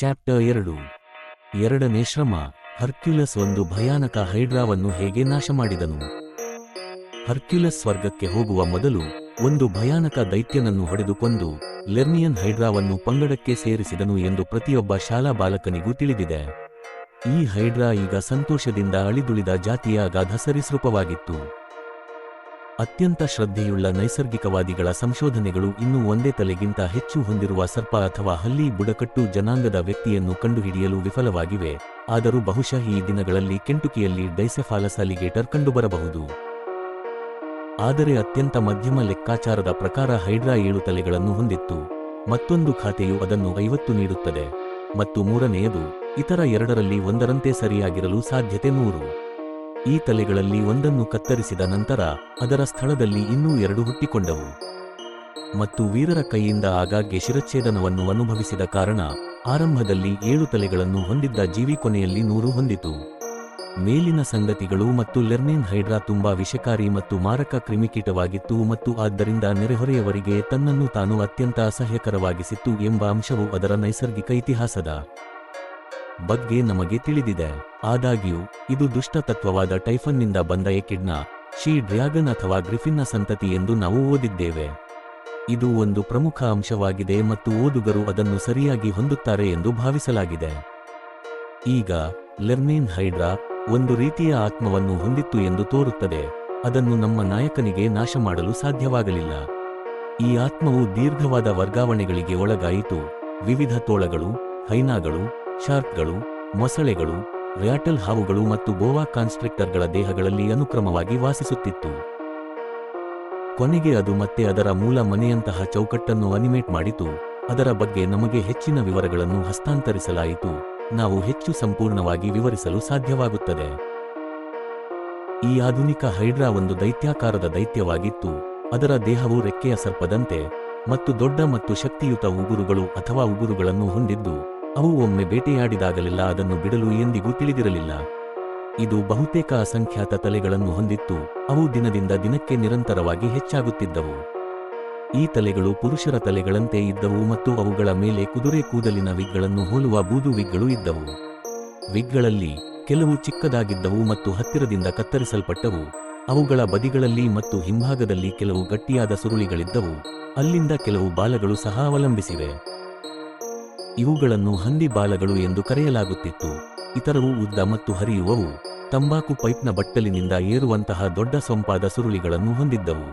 Chapter ಎರಡು. ಎರಡನೇ ಶ್ರಮ. ಹರ್ಕ್ಯುಲಸ್ ಒಂದು ಭಯಾನಕ ಹೈಡ್ರಾವನ್ನು ಹೇಗೆ ನಾಶ ಮಾಡಿದನು ಹರ್ಕ್ಯುಲಸ್ ಸ್ವರ್ಗಕ್ಕೆ ಹೋಗುವ ಮೊದಲು ಒಂದು ಭಯಾನಕ ದೈತ್ಯನನ್ನು ಹೊಡೆದುಕೊಂಡು ಲೆರ್ನಿಯನ್ ಹೈಡ್ರಾವನ್ನು ಪಂಗಡಕ್ಕೆ ಸೇರಿಸಿದನು ಎಂದು ಪ್ರತಿಯೊಬ್ಬ ಶಾಲಾ ಬಾಲಕನಿಗೂ ತಿಳಿದಿದೆ. ಈ ಹೈಡ್ರಾ ಈಗ ಸಂತೋಷದಿಂದ ಅಳಿದುಳಿದ ಜಾತಿಯ ಅಗಾಧ ಸರಿಸೃಪವಾಗಿತ್ತು. ಅತ್ಯಂತ ಶ್ರದ್ಧೆಯುಳ್ಳ ನೈಸರ್ಗಿಕವಾದಿಗಳ ಸಂಶೋಧನೆಗಳು ಇನ್ನೂ ಒಂದೇ ತಲೆಗಿಂತ ಹೆಚ್ಚು ಹೊಂದಿರುವ ಸರ್ಪ ಅಥವಾ ಹಲ್ಲಿ ಬುಡಕಟ್ಟು ಜನಾಂಗದ ವ್ಯಕ್ತಿಯನ್ನು ಕಂಡುಹಿಡಿಯಲು ವಿಫಲವಾಗಿವೆ. ಆದರೂ ಬಹುಶಃ ಈ ದಿನಗಳಲ್ಲಿ ಕೆಂಟುಕಿಯಲ್ಲಿ ಡೈಸೆಫಾಲಸ್ ಅಲಿಗೇಟರ್ ಕಂಡುಬರಬಹುದು. ಆದರೆ ಅತ್ಯಂತ ಮಧ್ಯಮ ಲೆಕ್ಕಾಚಾರದ ಪ್ರಕಾರ ಹೈಡ್ರಾ ಏಳು ತಲೆಗಳನ್ನು ಹೊಂದಿತ್ತು. ಮತ್ತೊಂದು ಖಾತೆಯು ಅದನ್ನು ಐವತ್ತು ನೀಡುತ್ತದೆ. ಮತ್ತು ಮೂರನೆಯದು, ಇತರ ಎರಡರಲ್ಲಿ ಒಂದರಂತೆ ಸರಿಯಾಗಿರಲು ಸಾಧ್ಯತೆ ನೂರು. ಈ ತಲೆಗಳಲ್ಲಿ ಒಂದನ್ನು ಕತ್ತರಿಸಿದ ನಂತರ ಅದರ ಸ್ಥಳದಲ್ಲಿ ಇನ್ನೂ ಎರಡು ಹುಟ್ಟಿಕೊಂಡವು. ಮತ್ತು ವೀರರ ಕೈಯಿಂದ ಆಗಾಗ್ಗೆ ಶಿರಚ್ಛೇದನವನ್ನು ಅನುಭವಿಸಿದ ಕಾರಣ ಆರಂಭದಲ್ಲಿ ಏಳು ತಲೆಗಳನ್ನು ಹೊಂದಿದ್ದ ಜೀವಿ ಕೊನೆಯಲ್ಲಿ ನೂರು ಹೊಂದಿತು. ಮೇಲಿನ ಸಂಗತಿಗಳು ಮತ್ತು ಲೆರ್ನೇನ್ ಹೈಡ್ರಾ ತುಂಬಾ ವಿಷಕಾರಿ ಮತ್ತು ಮಾರಕ ಕ್ರಿಮಿಕೀಟವಾಗಿತ್ತು ಮತ್ತು ಆದ್ದರಿಂದ ನೆರೆಹೊರೆಯವರಿಗೆ ತನ್ನನ್ನು ತಾನು ಅತ್ಯಂತ ಅಸಹ್ಯಕರವಾಗಿಸಿತ್ತು ಎಂಬ ಅಂಶವು ಅದರ ನೈಸರ್ಗಿಕ ಇತಿಹಾಸದ ಬಗ್ಗೆ ನಮಗೆ ತಿಳಿದಿದೆ. ಆದಾಗ್ಯೂ, ಇದು ದುಷ್ಟ ತತ್ವವಾದ ಟೈಫನ್ನಿಂದ ಬಂದ ಎಕಿಡ್ನ, ಶೀ ಡ್ರ್ಯಾಗನ್ ಅಥವಾ ಗ್ರಿಫಿನ್ನ ಸಂತತಿ ಎಂದು ನಾವು ಓದಿದ್ದೇವೆ. ಇದು ಒಂದು ಪ್ರಮುಖ ಅಂಶವಾಗಿದೆ ಮತ್ತು ಓದುಗರು ಅದನ್ನು ಸರಿಯಾಗಿ ಹೊಂದುತ್ತಾರೆ ಎಂದು ಭಾವಿಸಲಾಗಿದೆ. ಈಗ, ಲೆರ್ನೇನ್ ಹೈಡ್ರಾ ಒಂದು ರೀತಿಯ ಆತ್ಮವನ್ನು ಹೊಂದಿತ್ತು ಎಂದು ತೋರುತ್ತದೆ. ಅದನ್ನು ನಮ್ಮ ನಾಯಕನಿಗೆ ನಾಶ ಮಾಡಲು ಸಾಧ್ಯವಾಗಲಿಲ್ಲ. ಈ ಆತ್ಮವು ದೀರ್ಘವಾದ ವರ್ಗಾವಣೆಗಳಿಗೆ ಒಳಗಾಯಿತು. ವಿವಿಧ ತೋಳಗಳು, ಹೈನಾಗಳು ಶಾರ್ಕ್ಗಳು, ಮೊಸಳೆಗಳು, ರ್ಯಾಟಲ್ ಹಾವುಗಳು ಮತ್ತು ಬೋವಾ ಕಾನ್ಸ್ಟ್ರಿಕ್ಟರ್ಗಳ ದೇಹಗಳಲ್ಲಿ ಅನುಕ್ರಮವಾಗಿ ವಾಸಿಸುತ್ತಿತ್ತು. ಕೊನೆಗೆ ಅದು ಮತ್ತೆ ಅದರ ಮೂಲ ಮನೆಯಂತಹ ಚೌಕಟ್ಟನ್ನು ಅನಿಮೇಟ್ ಮಾಡಿತು. ಅದರ ಬಗ್ಗೆ ನಮಗೆ ಹೆಚ್ಚಿನ ವಿವರಗಳನ್ನು ಹಸ್ತಾಂತರಿಸಲಾಯಿತು. ನಾವು ಹೆಚ್ಚು ಸಂಪೂರ್ಣವಾಗಿ ವಿವರಿಸಲು ಸಾಧ್ಯವಾಗುತ್ತದೆ. ಈ ಆಧುನಿಕ ಹೈಡ್ರಾ ಒಂದು ದೈತ್ಯಾಕಾರದ ದೈತ್ಯವಾಗಿತ್ತು. ಅದರ ದೇಹವು ರೆಕ್ಕೆಯ ಸರ್ಪದಂತೆ ಮತ್ತು ದೊಡ್ಡ ಮತ್ತು ಶಕ್ತಿಯುತ ಉಗುರುಗಳು ಅಥವಾ ಉಗುರುಗಳನ್ನು ಹೊಂದಿದ್ದು. ಅವು ಒಮ್ಮೆ ಬೇಟೆಯಾಡಿದಾಗಲೆಲ್ಲ ಅದನ್ನು ಬಿಡಲು ಎಂದಿಗೂ ತಿಳಿದಿರಲಿಲ್ಲ. ಇದು ಬಹುತೇಕ ಅಸಂಖ್ಯಾತ ತಲೆಗಳನ್ನು ಹೊಂದಿತ್ತು, ಅವು ದಿನದಿಂದ ದಿನಕ್ಕೆ ನಿರಂತರವಾಗಿ ಹೆಚ್ಚಾಗುತ್ತಿದ್ದವು. ಈ ತಲೆಗಳು ಪುರುಷರ ತಲೆಗಳಂತೆ ಇದ್ದವು ಮತ್ತು ಅವುಗಳ ಮೇಲೆ ಕುದುರೆ ಕೂದಲಿನ ವಿಗ್ಗಳನ್ನು ಹೋಲುವ ಬೂದು ವಿಗ್ಗಳು ಇದ್ದವು. ವಿಗ್ಗಳಲ್ಲಿ ಕೆಲವು ಚಿಕ್ಕದಾಗಿದ್ದವು ಮತ್ತು ಹತ್ತಿರದಿಂದ ಕತ್ತರಿಸಲ್ಪಟ್ಟವು. ಅವುಗಳ ಬದಿಗಳಲ್ಲಿ ಮತ್ತು ಹಿಂಭಾಗದಲ್ಲಿ ಕೆಲವು ಗಟ್ಟಿಯಾದ ಸುರುಳಿಗಳಿದ್ದವು. ಅಲ್ಲಿಂದ ಕೆಲವು ಬಾಲಗಳು ಸಹ ಅವಲಂಬಿಸಿವೆ. ಇವುಗಳನ್ನು ಹಂದಿ ಬಾಲಗಳು ಎಂದು ಕರೆಯಲಾಗುತ್ತಿತ್ತು. ಇತರವು ಉದ್ದ ಮತ್ತು ಹರಿಯುವವು ತಂಬಾಕು ಪೈಪ್ನ ಬಟ್ಟಲಿನಿಂದ ಏರುವಂತಹ ದೊಡ್ಡ ಸೊಂಪಾದ ಸುರುಳಿಗಳನ್ನು ಹೊಂದಿದ್ದವು.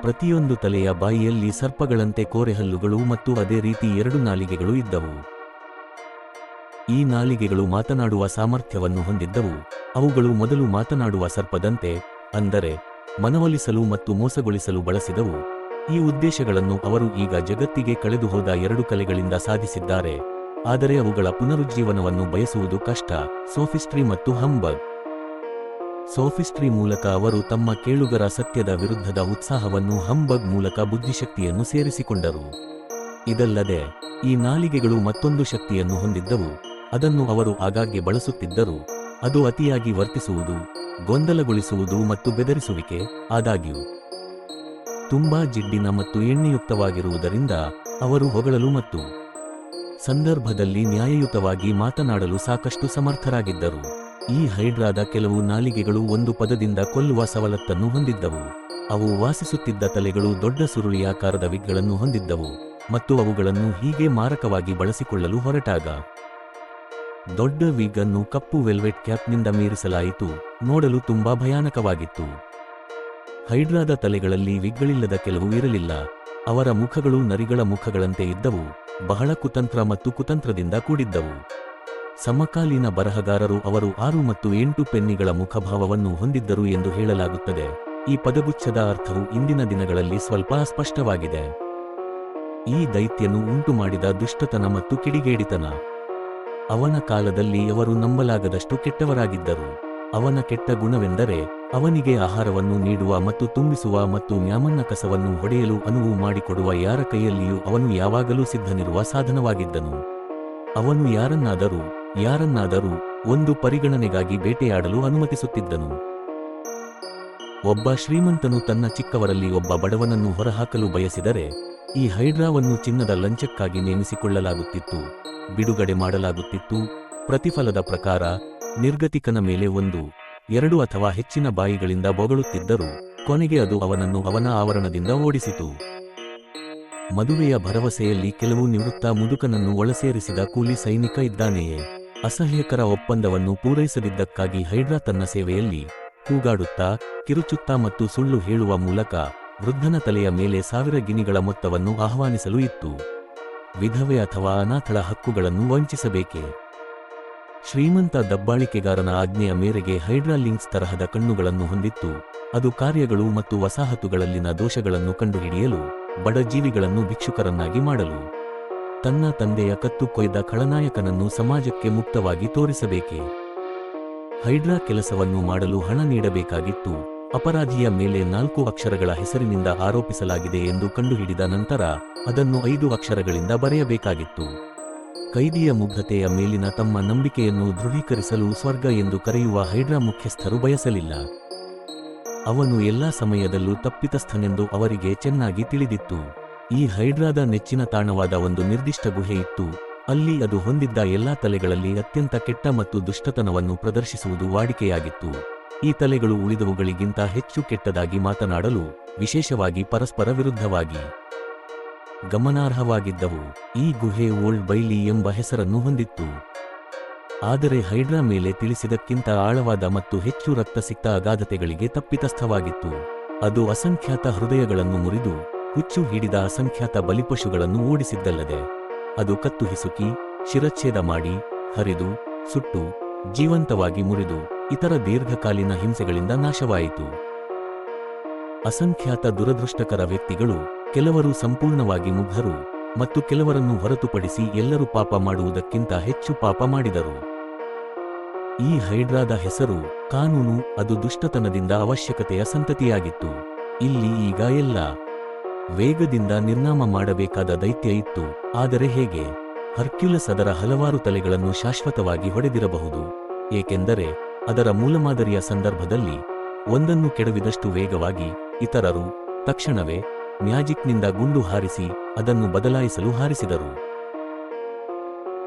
ಪ್ರತಿಯೊಂದು ತಲೆಯ ಬಾಯಿಯಲ್ಲಿ ಸರ್ಪಗಳಂತೆ ಕೋರೆಹಲ್ಲುಗಳು ಮತ್ತು ಅದೇ ರೀತಿ ಎರಡು ನಾಲಿಗೆಗಳು ಇದ್ದವು. ಈ ನಾಲಿಗೆಗಳು ಮಾತನಾಡುವ ಸಾಮರ್ಥ್ಯವನ್ನು ಹೊಂದಿದ್ದವು. ಅವುಗಳು ಮೊದಲು ಮಾತನಾಡುವ ಸರ್ಪದಂತೆ, ಅಂದರೆ ಮನವೊಲಿಸಲು ಮತ್ತು ಮೋಸಗೊಳಿಸಲು ಬಳಸಿದವು. ಈ ಉದ್ದೇಶಗಳನ್ನು ಅವರು ಈಗ ಜಗತ್ತಿಗೆ ಕಳೆದುಹೋದ ಎರಡು ಕಲೆಗಳಿಂದ ಸಾಧಿಸಿದ್ದಾರೆ. ಆದರೆ ಅವುಗಳ ಪುನರುಜ್ಜೀವನವನ್ನು ಬಯಸುವುದು ಕಷ್ಟ. ಸೋಫಿಸ್ಟ್ರಿ ಮತ್ತು ಹಂಬಗ್ ಸೋಫಿಸ್ಟ್ರಿ ಮೂಲಕ ಅವರು ತಮ್ಮ ಕೇಳುಗರ ಸತ್ಯದ ವಿರುದ್ಧದ ಉತ್ಸಾಹವನ್ನು ಹಂಬಗ್ ಮೂಲಕ ಬುದ್ಧಿಶಕ್ತಿಯನ್ನು ಸೇರಿಸಿಕೊಂಡರು. ಇದಲ್ಲದೆ, ಈ ನಾಲಿಗೆಗಳು ಮತ್ತೊಂದು ಶಕ್ತಿಯನ್ನು ಹೊಂದಿದ್ದವು. ಅದನ್ನು ಅವರು ಆಗಾಗ್ಗೆ ಬಳಸುತ್ತಿದ್ದರು. ಅದು ಅತಿಯಾಗಿ ವರ್ತಿಸುವುದು, ಗೊಂದಲಗೊಳಿಸುವುದು ಮತ್ತು ಬೆದರಿಸುವಿಕೆ, ಆದಾಗ್ಯೂ. ತುಂಬಾ ಜಿಡ್ಡಿನ ಮತ್ತು ಎಣ್ಣೆಯುಕ್ತವಾಗಿರುವುದರಿಂದ ಅವರು ಹೊಗಳಲು ಮತ್ತು ಸಂದರ್ಭದಲ್ಲಿ ನ್ಯಾಯಯುತವಾಗಿ ಮಾತನಾಡಲು ಸಾಕಷ್ಟು ಸಮರ್ಥರಾಗಿದ್ದರು. ಈ ಹೈಡ್ರಾದ ಕೆಲವು ನಾಲಿಗೆಗಳು ಒಂದು ಪದದಿಂದ ಕೊಲ್ಲುವ ಸವಲತ್ತನ್ನು ಹೊಂದಿದ್ದವು. ಅವು ವಾಸಿಸುತ್ತಿದ್ದ ತಲೆಗಳು ದೊಡ್ಡ ಸುರುಳಿಯಾಕಾರದ ವಿಗ್ಗಳನ್ನು ಹೊಂದಿದ್ದವು ಮತ್ತು ಅವುಗಳನ್ನು ಹೀಗೆ ಮಾರಕವಾಗಿ ಬಳಸಿಕೊಳ್ಳಲು ಹೊರಟಾಗ ದೊಡ್ಡ ವಿಗ್ ಅನ್ನು ಕಪ್ಪು ವೆಲ್ವೆಟ್ ಕ್ಯಾಪ್ನಿಂದ ಮೀರಿಸಲಾಯಿತು. ನೋಡಲು ತುಂಬಾ ಭಯಾನಕವಾಗಿತ್ತು. ಹೈಡ್ರಾದ ತಲೆಗಳಲ್ಲಿ ವಿಗ್ಗಳಿಲ್ಲದ ಕೆಲವು ಇರಲಿಲ್ಲ. ಅವರ ಮುಖಗಳು ನರಿಗಳ ಮುಖಗಳಂತೆ ಇದ್ದವು. ಬಹಳ ಕುತಂತ್ರ ಮತ್ತು ಕುತಂತ್ರದಿಂದ ಕೂಡಿದ್ದವು. ಸಮಕಾಲೀನ ಬರಹಗಾರರು ಅವರು ಆರು ಮತ್ತು ಎಂಟು ಪೆನ್ನಿಗಳ ಮುಖಭಾವವನ್ನು ಹೊಂದಿದ್ದರು ಎಂದು ಹೇಳಲಾಗುತ್ತದೆ. ಈ ಪದಗುಚ್ಛದ ಅರ್ಥವು ಇಂದಿನ ದಿನಗಳಲ್ಲಿ ಸ್ವಲ್ಪ ಅಸ್ಪಷ್ಟವಾಗಿದೆ. ಈ ದೈತ್ಯನು ಉಂಟುಮಾಡಿದ ದುಷ್ಟತನ ಮತ್ತು ಕಿಡಿಗೇಡಿತನ. ಅವನ ಕಾಲದಲ್ಲಿ ಅವರು ನಂಬಲಾಗದಷ್ಟು ಕೆಟ್ಟವರಾಗಿದ್ದರು. ಅವನ ಕೆಟ್ಟ ಗುಣವೆಂದರೆ ಅವನಿಗೆ ಆಹಾರವನ್ನು ನೀಡುವ ಮತ್ತು ತುಂಬಿಸುವ ಮತ್ತು ನ್ಯಾಮನ್ನ ಕಸವನ್ನು ಹೊಡೆಯಲು ಅನುವು ಮಾಡಿಕೊಡುವ ಯಾರ ಕೈಯಲ್ಲಿಯೂ ಅವನು ಯಾವಾಗಲೂ ಸಿದ್ಧನಿರುವ ಸಾಧನವಾಗಿದ್ದನು. ಅವನು ಯಾರನ್ನಾದರೂ ಯಾರನ್ನಾದರೂ ಒಂದು ಪರಿಗಣನೆಗಾಗಿ ಬೇಟೆಯಾಡಲು ಅನುಮತಿಸುತ್ತಿದ್ದನು. ಒಬ್ಬ ಶ್ರೀಮಂತನು ತನ್ನ ಚಿಕ್ಕವರಲ್ಲಿ ಒಬ್ಬ ಬಡವನನ್ನು ಹೊರಹಾಕಲು ಬಯಸಿದರೆ, ಈ ಹೈಡ್ರಾವನ್ನು ಚಿನ್ನದ ಲಂಚಕ್ಕಾಗಿ ನೇಮಿಸಿಕೊಳ್ಳಲಾಗುತ್ತಿತ್ತು, ಬಿಡುಗಡೆ ಮಾಡಲಾಗುತ್ತಿತ್ತು, ಪ್ರತಿಫಲದ ಪ್ರಕಾರ ನಿರ್ಗತಿಕನ ಮೇಲೆ ಒಂದು, ಎರಡು ಅಥವಾ ಹೆಚ್ಚಿನ ಬಾಯಿಗಳಿಂದ ಬೊಗಳುತ್ತಿದ್ದರು, ಕೊನೆಗೆ ಅದು ಅವನನ್ನು ಅವನ ಆವರಣದಿಂದ ಓಡಿಸಿತು. ಮದುವೆಯ ಭರವಸೆಯಲ್ಲಿ ಕೆಲವು ನಿವೃತ್ತ ಮುದುಕನನ್ನು ಒಳಸೇರಿಸಿದ ಕೂಲಿ ಸೈನಿಕ ಇದ್ದಾನೆಯೇ? ಅಸಹ್ಯಕರ ಒಪ್ಪಂದವನ್ನು ಪೂರೈಸದಿದ್ದಕ್ಕಾಗಿ ಹೈಡ್ರಾ ತನ್ನ ಸೇವೆಯಲ್ಲಿ ಕೂಗಾಡುತ್ತಾ, ಕಿರುಚುತ್ತಾ ಮತ್ತು ಸುಳ್ಳು ಹೇಳುವ ಮೂಲಕ ವೃದ್ಧನ ತಲೆಯ ಮೇಲೆ ಸಾವಿರ ಗಿನಿಗಳ ಮೊತ್ತವನ್ನು ಆಹ್ವಾನಿಸಲು ಇತ್ತು. ವಿಧವೆ ಅಥವಾ ಅನಾಥಳ ಹಕ್ಕುಗಳನ್ನು ವಂಚಿಸಬೇಕೆ? ಶ್ರೀಮಂತ ದಬ್ಬಾಳಿಕೆಗಾರನ ಆಜ್ಞೆಯ ಮೇರೆಗೆ ಹೈಡ್ರಾಲಿಂಕ್ಸ್ ತರಹದ ಕಣ್ಣುಗಳನ್ನು ಹೊಂದಿತ್ತು. ಅದು ಕಾರ್ಯಗಳು ಮತ್ತು ವಸಾಹತುಗಳಲ್ಲಿನ ದೋಷಗಳನ್ನು ಕಂಡುಹಿಡಿಯಲು ಬಡಜೀವಿಗಳನ್ನು ಭಿಕ್ಷುಕರನ್ನಾಗಿ ಮಾಡಲು. ತನ್ನ ತಂದೆಯ ಕತ್ತು ಕೊಯ್ದ ಖಳನಾಯಕನನ್ನು ಸಮಾಜಕ್ಕೆ ಮುಕ್ತವಾಗಿ ತೋರಿಸಬೇಕೆ? ಹೈಡ್ರಾ ಕೆಲಸವನ್ನು ಮಾಡಲು ಹಣ ನೀಡಬೇಕಾಗಿತ್ತು. ಅಪರಾಧಿಯ ಮೇಲೆ ನಾಲ್ಕು ಅಕ್ಷರಗಳ ಹೆಸರಿನಿಂದ ಆರೋಪಿಸಲಾಗಿದೆ ಎಂದು ಕಂಡುಹಿಡಿದ ನಂತರ, ಅದನ್ನು ಐದು ಅಕ್ಷರಗಳಿಂದ ಬರೆಯಬೇಕಾಗಿತ್ತು. ಕೈದಿಯ ಮುಗ್ಧತೆಯ ಮೇಲಿನ ತಮ್ಮ ನಂಬಿಕೆಯನ್ನು ದೃಢೀಕರಿಸಲು ಸ್ವರ್ಗ ಎಂದು ಕರೆಯುವ ಹೈಡ್ರಾ ಮುಖ್ಯಸ್ಥರು ಬಯಸಲಿಲ್ಲ. ಅವನು ಎಲ್ಲಾ ಸಮಯದಲ್ಲೂ ತಪ್ಪಿತಸ್ಥನೆಂದು ಅವರಿಗೆ ಚೆನ್ನಾಗಿ ತಿಳಿದಿತ್ತು. ಈ ಹೈಡ್ರಾದ ನೆಚ್ಚಿನ ತಾಣವಾದ ಒಂದು ನಿರ್ದಿಷ್ಟ ಗುಹೆ ಇತ್ತು. ಅಲ್ಲಿ ಅದು ಹೊಂದಿದ್ದ ಎಲ್ಲಾ ತಲೆಗಳಲ್ಲಿ ಅತ್ಯಂತ ಕೆಟ್ಟ ಮತ್ತು ದುಷ್ಟತನವನ್ನು ಪ್ರದರ್ಶಿಸುವುದು ವಾಡಿಕೆಯಾಗಿತ್ತು. ಈ ತಲೆಗಳು ಉಳಿದವುಗಳಿಗಿಂತ ಹೆಚ್ಚು ಕೆಟ್ಟದಾಗಿ ಮಾತನಾಡಲು, ವಿಶೇಷವಾಗಿ ಪರಸ್ಪರ ವಿರುದ್ಧವಾಗಿ. ಗಮನಾರ್ಹವಾಗಿದ್ದವು. ಈ ಗುಹೆ ಓಲ್ಡ್ ಬೈಲಿ ಎಂಬ ಹೆಸರನ್ನು ಹೊಂದಿತ್ತು. ಆದರೆ ಹೈಡ್ರಾ ಮೇಲೆ ತಿಳಿಸಿದಕ್ಕಿಂತ ಆಳವಾದ ಮತ್ತು ಹೆಚ್ಚು ರಕ್ತಸಿಕ್ತ ಅಗಾಧತೆಗಳಿಗೆ ತಪ್ಪಿತಸ್ಥವಾಗಿತ್ತು. ಅದು ಅಸಂಖ್ಯಾತ ಹೃದಯಗಳನ್ನು ಮುರಿದು, ಹುಚ್ಚು ಹಿಡಿದ ಅಸಂಖ್ಯಾತ ಬಲಿಪಶುಗಳನ್ನು ಓಡಿಸಿದ್ದಲ್ಲದೆ, ಅದು ಕತ್ತು ಹಿಸುಕಿ, ಶಿರಚ್ಛೇದ ಮಾಡಿ, ಹರಿದು, ಸುಟ್ಟು, ಜೀವಂತವಾಗಿ ಮುರಿದು, ಇತರ ದೀರ್ಘಕಾಲೀನ ಹಿಂಸೆಗಳಿಂದ ನಾಶವಾಯಿತು. ಅಸಂಖ್ಯಾತ ದುರದೃಷ್ಟಕರ ವ್ಯಕ್ತಿಗಳು ಕೆಲವರು ಸಂಪೂರ್ಣವಾಗಿ ಮುಗ್ಧರು ಮತ್ತು ಕೆಲವರನ್ನು ಹೊರತುಪಡಿಸಿ ಎಲ್ಲರೂ ಪಾಪ ಮಾಡುವುದಕ್ಕಿಂತ ಹೆಚ್ಚು ಪಾಪ ಮಾಡಿದರು. ಈ ಹೈಡ್ರಾದ ಹೆಸರು ಕಾನೂನು, ಅದು ದುಷ್ಟತನದಿಂದ ಅವಶ್ಯಕತೆಯ ಸಂತತಿಯಾಗಿತ್ತು. ಇಲ್ಲಿ ಈಗ ಎಲ್ಲ ವೇಗದಿಂದ ನಿರ್ನಾಮ ಮಾಡಬೇಕಾದ ದೈತ್ಯ ಇತ್ತು. ಆದರೆ ಹೇಗೆ? ಹರ್ಕ್ಯುಲಸ್ ಅದರ ಹಲವಾರು ತಲೆಗಳನ್ನು ಶಾಶ್ವತವಾಗಿ ಹೊಡೆದಿರಬಹುದು. ಏಕೆಂದರೆ ಅದರ ಮೂಲಮಾದರಿಯ ಸಂದರ್ಭದಲ್ಲಿ ಒಂದನ್ನು ಕೆಡವಿದಷ್ಟು ವೇಗವಾಗಿ ಇತರರು ತಕ್ಷಣವೇ ಮ್ಯಾಜಿಕ್ನಿಂದ ಗುಂಡು ಹಾರಿಸಿ ಅದನ್ನು ಬದಲಾಯಿಸಲು ಹಾರಿಸಿದರು.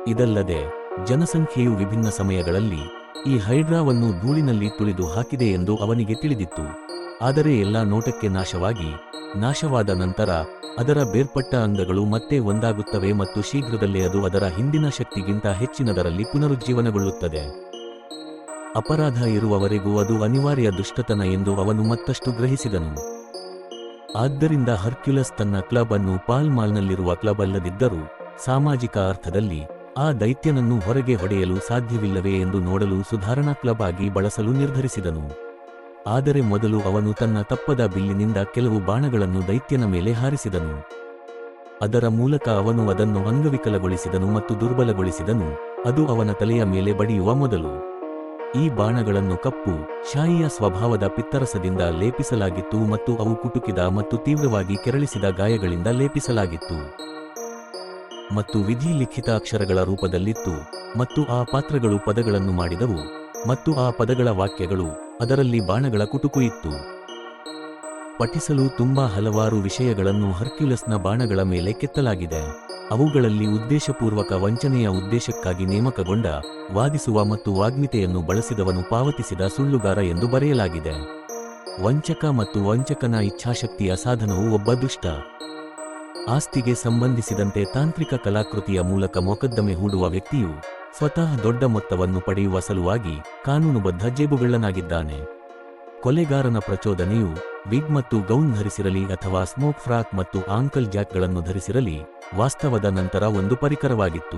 ಇದಲ್ಲದೆ, ಜನಸಂಖ್ಯೆಯು ವಿಭಿನ್ನ ಸಮಯಗಳಲ್ಲಿ ಈ ಹೈಡ್ರಾವನ್ನು ಧೂಳಿನಲ್ಲಿ ತುಳಿದು ಹಾಕಿದೆ ಎಂದು ಅವನಿಗೆ ತಿಳಿದಿತ್ತು. ಆದರೆ ಎಲ್ಲ ನೋಟಕ್ಕೆ ನಾಶವಾಗಿ, ನಾಶವಾದ ನಂತರ ಅದರ ಬೇರ್ಪಟ್ಟ ಅಂಗಗಳು ಮತ್ತೆ ಒಂದಾಗುತ್ತವೆ ಮತ್ತು ಶೀಘ್ರದಲ್ಲೇ ಅದು ಅದರ ಹಿಂದಿನ ಶಕ್ತಿಗಿಂತ ಹೆಚ್ಚಿನದರಲ್ಲಿ ಪುನರುಜ್ಜೀವನಗೊಳ್ಳುತ್ತದೆ. ಅಪರಾಧ ಇರುವವರೆಗೂ ಅದು ಅನಿವಾರ್ಯ ದುಷ್ಟತನ ಎಂದು ಅವನು ಮತ್ತಷ್ಟು ಗ್ರಹಿಸಿದನು. ಆದ್ದರಿಂದ ಹರ್ಕ್ಯುಲಸ್ ತನ್ನ ಕ್ಲಬ್ ಅನ್ನು ಪಾಲ್ ಮಾಲ್ನಲ್ಲಿರುವ ಕ್ಲಬ್ ಅಲ್ಲದಿದ್ದರೂ ಸಾಮಾಜಿಕ ಅರ್ಥದಲ್ಲಿ ಆ ದೈತ್ಯನನ್ನು ಹೊರಗೆ ಹೊಡೆಯಲು ಸಾಧ್ಯವಿಲ್ಲವೇ ಎಂದು ನೋಡಲು ಸುಧಾರಣಾ ಕ್ಲಬ್ ಆಗಿ ಬಳಸಲು ನಿರ್ಧರಿಸಿದನು. ಆದರೆ ಮೊದಲು ಅವನು ತನ್ನ ತಪ್ಪದ ಬಿಲ್ಲಿನಿಂದ ಕೆಲವು ಬಾಣಗಳನ್ನು ದೈತ್ಯನ ಮೇಲೆ ಹಾರಿಸಿದನು. ಅದರ ಮೂಲಕ ಅವನು ಅದನ್ನು ಅಂಗವಿಕಲಗೊಳಿಸಿದನು ಮತ್ತು ದುರ್ಬಲಗೊಳಿಸಿದನು. ಅದು ಅವನ ತಲೆಯ ಮೇಲೆ ಬಡಿಯುವ ಮೊದಲು. ಈ ಬಾಣಗಳನ್ನು ಕಪ್ಪು, ಶಾಯಿಯ ಸ್ವಭಾವದ ಪಿತ್ತರಸದಿಂದ ಲೇಪಿಸಲಾಗಿತ್ತು ಮತ್ತು ಅವು ಕುಟುಕಿದ ಮತ್ತು ತೀವ್ರವಾಗಿ ಕೆರಳಿಸಿದ ಗಾಯಗಳಿಂದ ಲೇಪಿಸಲಾಗಿತ್ತು. ಮತ್ತು ವಿಧಿ ಲಿಖಿತ ಅಕ್ಷರಗಳ ರೂಪದಲ್ಲಿತ್ತು ಮತ್ತು ಆ ಪಾತ್ರಗಳು ಪದಗಳನ್ನು ಮಾಡಿದವು ಮತ್ತು ಆ ಪದಗಳ ವಾಕ್ಯಗಳು ಅದರಲ್ಲಿ ಬಾಣಗಳ ಕುಟುಕು ಇತ್ತು. ಪಠಿಸಲು ತುಂಬಾ ಹಲವಾರು ವಿಷಯಗಳನ್ನು ಹರ್ಕ್ಯುಲಸ್ನ ಬಾಣಗಳ ಮೇಲೆ ಕೆತ್ತಲಾಗಿದೆ. ಅವುಗಳಲ್ಲಿ ಉದ್ದೇಶಪೂರ್ವಕ ವಂಚನೆಯ ಉದ್ದೇಶಕ್ಕಾಗಿ ನೇಮಕಗೊಂಡ, ವಾದಿಸುವ ಮತ್ತು ವಾಗ್ಮಿತೆಯನ್ನು ಬಳಸಿದವನು ಪಾವತಿಸಿದ ಸುಳ್ಳುಗಾರ ಎಂದು ಬರೆಯಲಾಗಿದೆ. ವಂಚಕ ಮತ್ತು ವಂಚಕನ ಇಚ್ಛಾಶಕ್ತಿಯ ಸಾಧನವು ಒಬ್ಬ ದುಷ್ಟ. ಆಸ್ತಿಗೆ ಸಂಬಂಧಿಸಿದಂತೆ ತಾಂತ್ರಿಕ ಕಲಾಕೃತಿಯ ಮೂಲಕ ಮೊಕದ್ದಮೆ ಹೂಡುವ ವ್ಯಕ್ತಿಯು, ಸ್ವತಃ ದೊಡ್ಡ ಮೊತ್ತವನ್ನು ಪಡೆಯುವ ಸಲುವಾಗಿ ಕಾನೂನುಬದ್ಧ ಜೇಬುಗಳ್ಳನಾಗಿದ್ದಾನೆ. ಕೊಲೆಗಾರನ ಪ್ರಚೋದನೆಯು ವಿಗ್ ಮತ್ತು ಗೌನ್ ಧರಿಸಿರಲಿ ಅಥವಾ ಸ್ಮೋಕ್ ಫ್ರಾಕ್ ಮತ್ತು ಆಂಕಲ್ ಜಾಕ್ಗಳನ್ನು ಧರಿಸಿರಲಿ, ವಾಸ್ತವದ ನಂತರ ಒಂದು ಪರಿಕರವಾಗಿತ್ತು.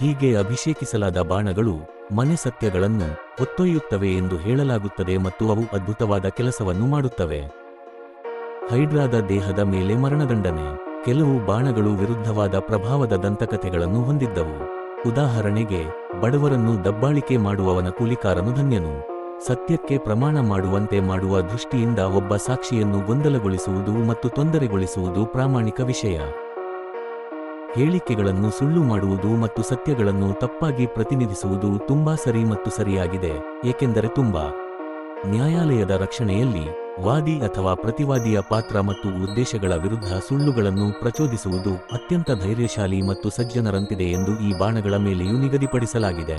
ಹೀಗೆ ಅಭಿಷೇಕಿಸಲಾದ ಬಾಣಗಳು, ಮನೆ ಸತ್ಯಗಳನ್ನು ಹೊತ್ತೊಯ್ಯುತ್ತವೆ ಎಂದು ಹೇಳಲಾಗುತ್ತದೆ ಮತ್ತು ಅವು ಅದ್ಭುತವಾದ ಕೆಲಸವನ್ನು ಮಾಡುತ್ತವೆ. ಹೈಡ್ರಾದ ದೇಹದ ಮೇಲೆ ಮರಣದಂಡನೆ, ಕೆಲವು ಬಾಣಗಳು ವಿರುದ್ಧವಾದ ಪ್ರಭಾವದ ದಂತಕಥೆಗಳನ್ನು ಹೊಂದಿದ್ದವು. ಉದಾಹರಣೆಗೆ, ಬಡವರನ್ನು ದಬ್ಬಾಳಿಕೆ ಮಾಡುವವನ ಕೂಲಿಕಾರನು ಧನ್ಯನು. ಸತ್ಯಕ್ಕೆ ಪ್ರಮಾಣ ಮಾಡುವಂತೆ ಮಾಡುವ ದೃಷ್ಟಿಯಿಂದ ಒಬ್ಬ ಸಾಕ್ಷಿಯನ್ನು ಗೊಂದಲಗೊಳಿಸುವುದು ಮತ್ತು ತೊಂದರೆಗೊಳಿಸುವುದು ಪ್ರಾಮಾಣಿಕ ವಿಷಯ. ಹೇಳಿಕೆಗಳನ್ನು ಸುಳ್ಳು ಮಾಡುವುದು ಮತ್ತು ಸತ್ಯಗಳನ್ನು ತಪ್ಪಾಗಿ ಪ್ರತಿನಿಧಿಸುವುದು ತುಂಬಾ ಸರಿ ಮತ್ತು ಸರಿಯಾಗಿದೆ, ಏಕೆಂದರೆ ತುಂಬಾ. ನ್ಯಾಯಾಲಯದ ರಕ್ಷಣೆಯಲ್ಲಿ ವಾದಿ ಅಥವಾ ಪ್ರತಿವಾದಿಯ ಪಾತ್ರ ಮತ್ತು ಉದ್ದೇಶಗಳ ವಿರುದ್ಧ ಸುಳ್ಳುಗಳನ್ನು ಪ್ರಚೋದಿಸುವುದು ಅತ್ಯಂತ ಧೈರ್ಯಶಾಲಿ ಮತ್ತು ಸಜ್ಜನರಂತಿದೆ ಎಂದು ಈ ಬಾಣಗಳ ಮೇಲೆಯೂ ನಿಗದಿಪಡಿಸಲಾಗಿದೆ.